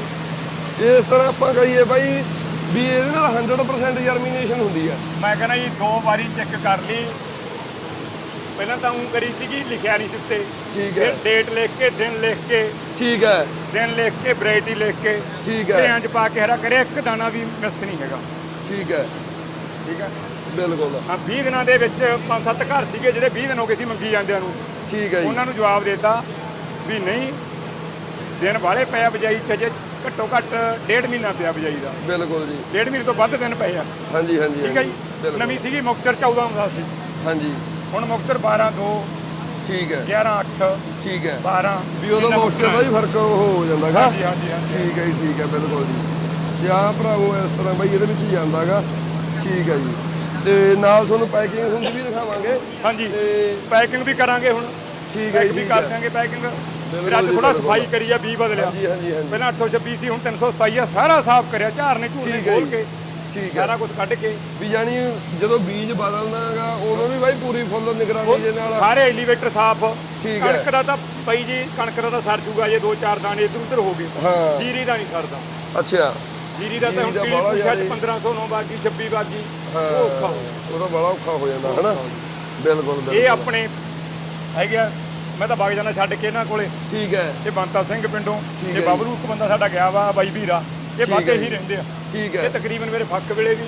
ਇਸ ਤਰ੍ਹਾਂ ਆਪਾਂ ਕਹੀਏ ਬਾਈ ਵੀ ਇਹਦੇ ਨਾਲ 100% ਜਰਮੀਨੇਸ਼ਨ ਹੁੰਦੀ ਹੈ ਮੈਂ ਕਹਿੰਦਾ ਜੀ ਦੋ ਵਾਰੀ ਚੈੱਕ ਕਰ ਲਈ। ਪਹਿਲਾਂ ਤਾਂ ਉਹ ਕਰੀ ਸੀਗੀ ਲਿਖਿਆ ਨਹੀਂ ਸੀ ਉੱਤੇ। ਠੀਕ ਹੈ। ਫਿਰ ਡੇਟ ਲਿਖ ਕੇ ਦਿਨ ਲਿਖ ਕੇ ਠੀਕ ਹੈ। ਦਿਨ ਲਿਖ ਕੇ ਵੈਰਾਈਟੀ ਲਿਖ ਕੇ ਠੀਕ ਹੈ। ਧਿਆਨ ਚ ਪਾ ਕੇ ਹਰਾ ਕਰਿਆ ਇੱਕ ਦਾਣਾ ਵੀ ਮਿਸ ਨਹੀਂ ਹੈਗਾ। ਠੀਕ ਹੈ। ਠੀਕ ਆ ਬਿਲਕੁਲ। ਆ 20 ਦਿਨਾਂ ਦੇ ਵਿੱਚ ਪੰਜ ਸੱਤ ਘਰ ਸੀਗੇ ਜਿਹੜੇ 20 ਦਿਨ ਹੋ ਗਏ ਸੀ ਮੰਗੀ ਜਾਂਦਿਆਂ ਨੂੰ। ਠੀਕ ਹੈ ਜੀ। ਉਹਨਾਂ ਨੂੰ ਜਵਾਬ ਦਿੱਤਾ ਵੀ ਨਹੀਂ ਦਿਨ ਵਾਲੇ ਪਿਆ ਬਜਾਈ ਚ ਜੇ ਘੱਟੋ ਘੱਟ ਡੇਢ ਮਹੀਨਾ ਪਿਆ ਬਜਾਈ ਦਾ। ਬਿਲਕੁਲ ਜੀ। ਡੇਢ ਮਹੀਨੇ ਤੋਂ ਵੱਧ ਦਿਨ ਪਏ ਆ। ਹਾਂਜੀ ਹਾਂਜੀ ਠੀਕ ਹੈ ਜੀ? ਬਿਲਕੁਲ। ਨਵੀਂ ਸੀਗੀ ਮੁਕਤਸਰ 14 ਹੁੰਦਾ ਸੀ। ਹਾਂਜੀ। ਹੁਣ ਮੁਕਤਸਰ 12 2 ਠੀਕ ਹੈ। 11 8 ਠੀਕ ਹੈ। 12 ਵੀ ਉਹਦਾ ਮੋਸਟਰ ਦਾ ਹੀ ਫ਼ਰਕ ਉਹ ਹੋ ਜਾਂਦਾ ਗਾ ਹਾਂਜੀ ਹਾਂਜੀ ਹਾਂਜੀ। ਠੀਕ ਹੈ ਜੀ ਠੀਕ ਹੈ ਬਿਲਕੁਲ ਜੀ। ਤੇ ਭਰਾਵੋ ਇਸ ਤਰ੍ਹਾਂ ਬਾਈ ਇਹਦੇ ਵਿੱਚ ਹੀ ਜਾਂਦਾਗਾ ਠੀਕ ਹੈ ਜੀ। ਤੇ ਨਾਲ ਤੁਹਾਨੂੰ ਪੈਕਿੰਗ ਹੁੰਦੀ ਵੀ ਦਿਖਾਵਾਂਗੇ। ਹਾਂਜੀ। ਤੇ ਪੈਕਿੰਗ ਵੀ ਕਰਾਂਗੇ ਹੁਣ। ਠੀਕ ਹੈ ਪੈਕ ਜੀ, ਵੀ ਠੀਕ ਕਰ ਹੈ। ਦਾਂਗੇ ਪੈਕਿੰਗ। ਫਿਰ ਅੱਜ ਥੋੜਾ। ਸਫ਼ਾਈ ਕਰੀ ਆ 20 ਬਦਲਿਆ। ਹਾਂਜੀ ਹਾਂਜੀ ਹਾਂਜੀ। ਪਹਿਲਾਂ 826 ਸੀ ਹੁਣ 327 ਆ ਸਾਰਾ ਸਾਫ਼ ਕਰਿਆ ਝਾਰਨੇ ਝੂਰਨੇ ਠੀਕ ਹੈ ਖੋਲ ਜੀ। ਕੇ ਠੀਕ ਹੈ। ਸਾਰਾ ਕੁਝ ਕੱਢ ਕੇ। ਵੀ ਜਾਨੀ ਜਦੋਂ ਬੀਜ ਬਦਲਣਾਗਾ ਉਦੋਂ ਵੀ ਬਾਈ ਪੂਰੀ ਫੁੱਲ ਨਿਗਰਾਨੀ ਦੇ ਨਾਲ। ਸਾਰੇ ਐਲੀਵੇਟਰ ਸਾਫ਼। ਠੀਕ ਹੈ। ਕਣਕ ਦਾ ਤਾਂ ਪਈ ਜੀ ਕਣਕ ਦਾ ਤਾਂ ਸਰ ਜੂਗਾ ਜੇ ਦੋ ਚਾਰ ਦਾਣੇ ਇੱਧਰ ਉੱਧਰ ਹੋ ਗਏ। ਹਾਂ। ਜੀਰੀ ਦਾ ਨਹੀਂ ਸਰਦਾ। ਅੱਛਾ। ਜੀਰੀ ਦਾ ਤਾਂ ਹੁਣ ਜੀਰੀ ਦਾ ਕਿਹੜੀ ਬਾਹਲਾ ਪੁੱਛਿਆ ਜ਼ਿਆਦਾ 1509 ਬਾਗੀ 26 ਬਾਗੀ ਹਾਂ। ਉਹ ਔਖਾ ਹੋ ਉਹਦਾ ਬੜਾ ਔਖਾ ਹੋ ਜਾਂਦਾ ਹਨਾ? ਬਿਲਕੁਲ ਇਹ ਬਿਲਕੁਲ ਆਪਣੇ ਹੈਗੇ ਮੈਂ ਤਾਂ ਵਗ ਜਾਣਾ ਛੱਡ ਕੇ ਇਹਨਾਂ ਕੋਲੇ। ਠੀਕ ਹੈ। ਇਹ ਬੰਤਾ ਸਿੰਘ ਪਿੰਡੋਂ ਠੀਕ ਹੈ ਤੇ ਜੀ। ਬਬਲੂ ਇੱਕ ਬੰਦਾ ਸਾਡਾ ਗਿਆ ਵਾ ਬਾਈ ਵੀਰਾ। ਇਹ ਠੀਕ ਵਾਧੇ ਹੈ ਹੀ। ਰਹਿੰਦੇ ਆ। ਠੀਕ ਇਹ ਹੈ ਤਕਰੀਬਨ ਮੇਰੇ ਫੱਕ ਵੇਲੇ ਵੀ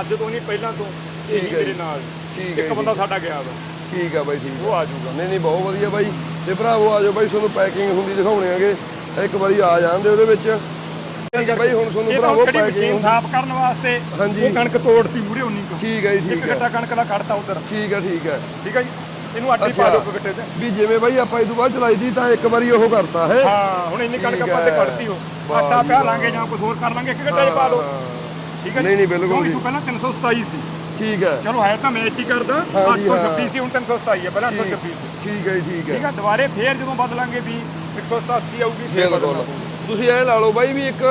ਅੱਜ ਤੋਂ ਨਹੀਂ ਪਹਿਲਾਂ ਤੋਂ ਇਹੀ ਠੀਕ ਹੈ ਮੇਰੇ ਜੀ। ਨਾਲ। ਠੀਕ ਹੈ ਇੱਕ ਜੀ। ਬੰਦਾ ਸਾਡਾ ਗਿਆ ਵਾ। ਠੀਕ ਹੈ ਬਾਈ ਠੀਕ ਉਹ ਆ ਜਾਊਗਾ। ਨਹੀਂ ਨਹੀਂ ਬਹੁਤ ਵਧੀਆ ਬਾਈ। ਤੇ ਭਰਾਵੋ ਆਜੋ ਬਾਈ ਤੁਹਾਨੂੰ ਪੈਕਿੰਗ ਹੁੰਦੀ ਦਿਖਾਉਣੇ ਆਗੇ। ਇੱਕ ਵਾਰੀ ਆ ਜਾਂਦੇ ਉਹਦੇ ਵਿੱਚ। ਬਾਈ ਹੁਣ ਤੁਹਾਨੂੰ ਇਹ ਤਾਂ ਭਰਾਵੋ ਕਿਹੜੀ ਪੈਕਿੰਗ ਮਸ਼ੀਨ ਸਾਫ਼ ਕਰਨ ਵਾਸਤੇ ਹਾਂਜੀ। ਉਹ ਕਣਕ ਤੋੜਤੀ ਮੂਰੇ ਉਨੀ ਕੁ। ਠੀਕ ਹੈ ਜੀ ਇੱਕ ਠੀਕ ਹੈ। ਗੱਟਾ ਕਣਕ ਦਾ ਕੱਢਤਾ ਉਧਰ। ਠੀਕ ਹੈ ਠੀਕ ਹੈ। ਠੀਕ ਹੈ ਜੀ। ਇਹਨੂੰ ਅੱਡੀ ਪਾ ਅੱਛਾ। ਦਿਓ ਗੱਟੇ ਤੇ। ਵੀ ਜਿਵੇਂ ਬਾਈ ਆਪਾਂ ਤੋਂ ਬਾਅਦ ਚਲਾਈ ਦੀ ਤਾਂ ਇੱਕ ਵਾਰੀ ਉਹ ਕਰਤਾ ਹੈ? ਹਾਂ ਹੁਣ ਇੰਨੀ ਕਣਕ ਆਪਾਂ ਤੇ ਹੈ। ਕੱਢਤੀ ਹੋ ਵਾਹ ਆਟਾ ਪਿਆ। ਲਾਂਗੇ ਜਾਂ ਕੁਝ ਹੋਰ ਕਰ ਲਾਂਗੇ ਇੱਕ ਗੱਟਾ ਪਾ ਲਓ ਠੀਕ ਹੈ ਨਹੀਂ, ਨਹੀਂ, ਬਿਲਕੁਲ। ਤੋਂ ਪਹਿਲਾਂ 327 ਸੀ ਠੀਕ ਹੈ। ਚਲੋ ਹੈ ਤਾਂ ਮੈਚ ਹੀ ਕਰਦਾ। ਹਾਂਜੀ, 826 ਹਾਂ। ਸੀ ਹੁਣ 327 ਹੈ। ਪਹਿਲਾਂ 826 ਸੀ ਠੀਕ ਹੈ ਠੀਕ ਠੀਕ ਹੈ। ਹੈ ਦੁਬਾਰੇ ਫੇਰ ਜਦੋਂ ਬਦਲਾਂਗੇ ਵੀ 187 ਆਊਗੀ ਫੇਰ ਬਦਲਾਂਗੇ ਤੁਸੀਂ ਇਹ ਲਾ ਲਓ ਬਾਈ ਵੀ ਇੱਕ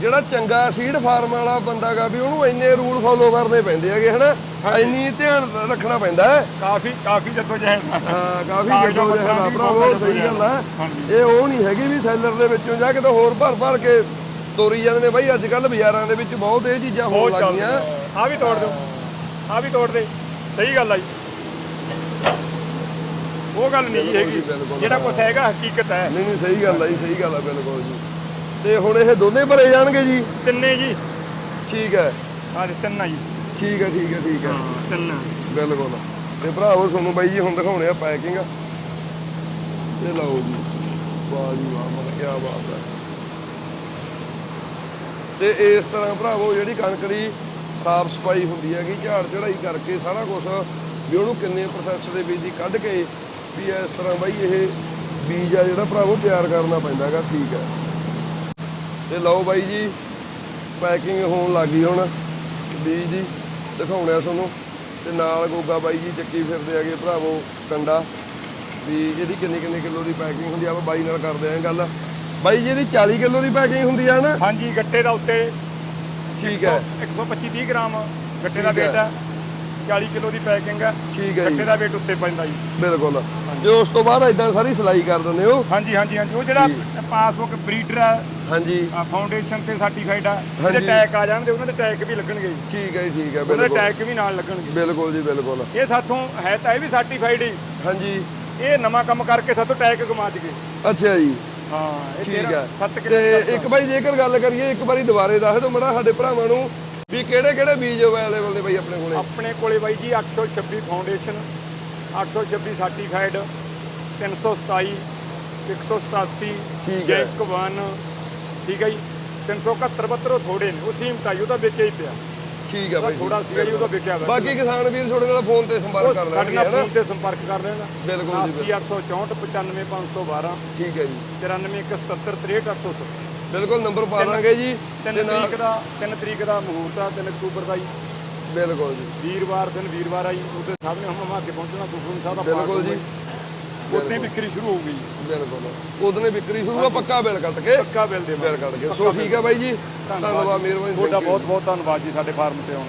ਜਿਹੜਾ ਚੰਗਾ ਸੀਡ ਫਾਰਮ ਵਾਲਾ ਬੰਦਾਗਾ ਵੀ ਉਹਨੂੰ ਇੰਨੇ ਰੂਲ ਫੋਲੋ ਕਰਨੇ ਪੈਂਦੇ ਹੈਗੇ ਹਨਾ? ਇੰਨੀ ਧਿਆਨ ਰੱਖਣਾ ਪੈਂਦਾ ਹੈ। ਕਾਫੀ ਕਾਫੀ ਜਦੋਂ ਜਹਿਦ ਹਾਂ ਕਾਫੀ ਜੱਦੋ ਜਹਿਦ ਆ ਭਰਾਵੋ ਸਹੀ ਗੱਲ ਹੈ। ਇਹ ਉਹ ਨਹੀਂ ਹੈਗੀ ਵੀ ਸੈਲਰ ਦੇ ਵਿੱਚੋਂ ਜਾ ਕੇ ਤਾਂ ਹੋਰ ਭਰ ਭਰ ਕੇ ਤੋਰੀ ਜਾਂਦੇ ਨੇ। ਬਾਈ ਅੱਜ ਕੱਲ ਬਾਜ਼ਾਰਾਂ ਦੇ ਵਿੱਚ ਬਹੁਤ ਇਹ ਚੀਜ਼ਾਂ ਹੋਣ ਬਹੁਤ ਲੱਗ ਗਈਆਂ ਚੱਲਦਾ ਆ ਵੀ ਤੋੜ ਦਿਓ। ਆ ਵੀ ਤੋੜ ਦੇ। ਸਹੀ ਗੱਲ ਆ ਜੀ। ਉਹ ਗੱਲ ਨਹੀਂ ਹੈਗੀ। ਜਿਹੜਾ ਕੁਝ ਹੈਗਾ ਹਕੀਕਤ ਹੈ। ਨਹੀਂ ਨਹੀਂ ਸਹੀ ਗੱਲ ਹੈ ਜੀ ਸਹੀ ਗੱਲ ਹੈ ਬਿਲਕੁਲ ਜੀ। ਤੇ ਹੁਣ ਇਹ ਦੋਨੇ ਭਰੇ ਜਾਣਗੇ ਜੀ? ਤਿੰਨੇ ਜੀ। ਠੀਕ ਹੈ। ਦੇ ਤਿੰਨ ਜੀ। ਠੀਕ ਹੈ ਠੀਕ ਹੈ ਠੀਕ ਹੈ। ਹਾਂ ਤਿੰਨ। ਬਿਲਕੁਲ। ਤੇ ਭਰਾਵੋ ਤੁਹਾਨੂੰ ਬਾਈ ਜੀ ਹੁਣ ਦਿਖਾਉਣੇ ਆ ਪੈਕਿੰਗ ਤੇ ਲਓ ਜੀ। ਵਾਹ ਜੀ ਵਾਹ ਮਨ ਕੀ ਬਾਤ ਹੈ। ਤੇ ਇਸ ਤਰ੍ਹਾਂ ਭਰਾਵੋ ਜਿਹੜੀ ਕਣਕ ਦੀ ਸਾਫ਼ ਸਫ਼ਾਈ ਹੁੰਦੀ ਹੈਗੀ ਝਾੜ ਚੜਾਈ ਕਰਕੇ ਸਾਰਾ ਕੁਝ ਵੀ ਉਹਨੂੰ ਕਿੰਨੇ ਪ੍ਰੋਸੈਸ ਦੇ ਵਿੱਚ ਦੀ ਕੱਢ ਕੇ ਵੀ ਇਸ ਤਰ੍ਹਾਂ ਬਾਈ ਇਹ ਬੀਜ ਆ ਜਿਹੜਾ ਭਰਾਵੋ ਤਿਆਰ ਕਰਨਾ ਪੈਂਦਾ ਹੈਗਾ ਠੀਕ ਹੈ। ਤੇ ਲਓ ਬਾਈ ਜੀ ਪੈਕਿੰਗ ਹੋਣ ਲੱਗੀ ਹੁਣ ਬੀਜ ਦੀ ਦਿਖਾਉਣੇ ਤੁਹਾਨੂੰ। ਤੇ ਨਾਲ ਗੋਗਾ ਬਾਈ ਜੀ ਚੱਕੀ ਫਿਰਦੇ ਹੈਗੇ ਭਰਾਵੋ ਕੰਡਾ। ਵੀ ਇਹਦੀ ਕਿੰਨੀ ਕਿੰਨੀ ਕਿਲੋ ਦੀ ਪੈਕਿੰਗ ਹੁੰਦੀ ਆ ਆਪਾਂ ਬਾਈ ਨਾਲ ਕਰਦੇ ਆਂ ਗੱਲ। ਬਾਈ ਜੀ ਇਹਦੀ 40 ਕਿਲੋ ਦੀ ਪੈਕਿੰਗ ਹੁੰਦੀ ਆ ਨਾ ਹਾਂਜੀ ਗੱਟੇ ਦਾ ਉੱਤੇ। ਠੀਕ ਹੈ। 125 30 ਗ੍ਰਾਮ ਗੱਟੇ ਦਾ weight ਹੈ। 40 ਕਿਲੋ ਦੀ ਪੈਕਿੰਗ ਹੈ। ਠੀਕ ਹੈ ਜੀ। ਗੱਟੇ ਦਾ weight ਉੱਤੇ ਪੈਂਦਾ ਜੀ। ਬਿਲਕੁਲ। ਤੇ ਉਸ ਤੋਂ ਬਾਅਦ ਇਦਾਂ ਸਾਰੀ ਸਿਲਾਈ ਕਰ ਦਿੰਦੇ ਹੋ? ਹਾਂਜੀ ਹਾਂਜੀ ਹਾਂਜੀ। ਉਹ ਜਿਹੜਾ ਪਾਸਬੁੱਕ ਬਰੀਡਰ ਹੈ ਹਾਂਜੀ। ਫਾਊਂਡੇਸ਼ਨ ਤੇ ਸਰਟੀਫਾਈਡ ਆ। ਹਾਂਜੀ। ਟੈਗ ਆ ਜਾਣਗੇ ਉਹਨਾਂ ਦੇ ਟੈਗ ਵੀ ਲੱਗਣਗੇ ਜੀ। ਠੀਕ ਹੈ ਜੀ ਠੀਕ ਹੈ ਬਿਲਕੁਲ। ਟੈਗ ਵੀ ਨਾਲ ਲੱਗਣਗੇ। ਬਿਲਕੁਲ ਜੀ ਬਿਲਕੁਲ। ਇਹ ਸਾਥੋਂ ਹੈ ਤਾਂ ਇਹ ਵੀ ਸਰਟੀਫਾਈਡ ਹੀ। ਹਾਂਜੀ। ਇਹ ਨਵਾਂ ਕੰਮ ਕਰਕੇ ਸਾਥੋਂ ਟੈਗ ਗਮਾ ਗਏ ਅੱਛਾ ਜੀ। ਹਾਂ ਇਹ ਠੀਕ ਹੈ। ਤੇ ਇੱਕ ਬਾਈ ਜੇਕਰ ਗੱਲ ਕਰੀਏ ਇੱਕ ਵਾਰੀ ਦੁਬਾਰੇ ਦੱਸ ਦਿਓ ਮੜਾ ਸਾਡੇ ਭਰਾਵਾਂ ਨੂੰ ਵੀ ਕਿਹੜੇ ਕਿਹੜੇ ਬੀਜ ਅਵੇਲੇਬਲ ਨੇ ਬਾਈ ਆਪਣੇ ਕੋਲੇ? ਆਪਣੇ ਕੋਲੇ ਬਾਈ ਜੀ 826 ਫਾਊਂਡੇਸ਼ਨ 826 ਸਰਟੀਫਾਈਡ 327 187 ਠੀਕ ਹੈ। ਜੈਕ 1 ਠੀਕ ਹੈ ਜੀ। 371 72 ਥੋੜੇ ਨੇ ਉਹ ਸੀਮਤ ਆ ਜੀ ਉਹਦਾ ਵਿੱਚ ਹੀ ਪਿਆ। ਠੀਕ ਹੈ ਉਹਦਾ ਬਾਈ ਥੋੜਾ ਸੀਗਾ ਜੀ ਉਹਦਾ ਵਿਕਿਆ ਵਾ। ਬਾਕੀ ਕਿਸਾਨ ਵੀਰ ਤੁਹਾਡੇ ਨਾਲ ਫੋਨ ਤੇ ਸੰਪਰਕ ਕਰ ਲੈਣਗੇ ਹਨਾ ਫੋਨ ਤੇ ਸੰਪਰਕ ਕਰ ਲੈਣਾ। ਬਿਲਕੁਲ ਜੀ, 864 95512 ਠੀਕ ਹੈ ਜੀ। 93 870 ਬਿਲਕੁਲ ਨੰਬਰ ਪਾ ਦਾਂਗੇ ਜੀ ਤਿੰਨ ਤੇ ਨਾਲ ਤਰੀਕ ਦਾ ਤਿੰਨ ਤਰੀਕ ਦਾ ਮਹੂਰਤ ਆ 3 ਅਕਤੂਬਰ ਦਾ ਜੀ। ਬਿਲਕੁਲ ਜੀ। ਵੀਰਵਾਰ ਦਿਨ ਵੀਰਵਾਰ ਆ ਜੀ ਉਹਦੇ ਸਾਹਮਣੇ ਹਮ ਕੇ ਪਹੁੰਚਣਾ ਸੁਖਮਨ ਸਾਹਿਬ ਦਾ ਬਿਲਕੁਲ ਜੀ। ਉੱਥੇ ਵਿਕਰੀ ਸ਼ੁਰੂ ਹੋ ਗਈ ਬਿਲਕੁਲ। ਉਹਦਨੇ ਵਿਕਰੀ ਸ਼ੁਰੂ ਆ ਪੱਕਾ ਬਿੱਲ ਕੱਟ ਕੇ। ਪੱਕਾ ਬਿੱਲ ਦੇ ਬਿੱਲ ਕੱਟ ਕੇ। ਸੋ ਠੀਕ ਹੈ ਬਾਈ ਜੀ। ਧੰਨਵਾਦ। ਮਿਹਰਬਾਨੀ। ਤੁਹਾਡਾ। ਬਹੁਤ ਬਹੁਤ ਧੰਨਵਾਦ ਜੀ ਸਾਡੇ ਫਾਰਮ ਤੇ ਆਉਣ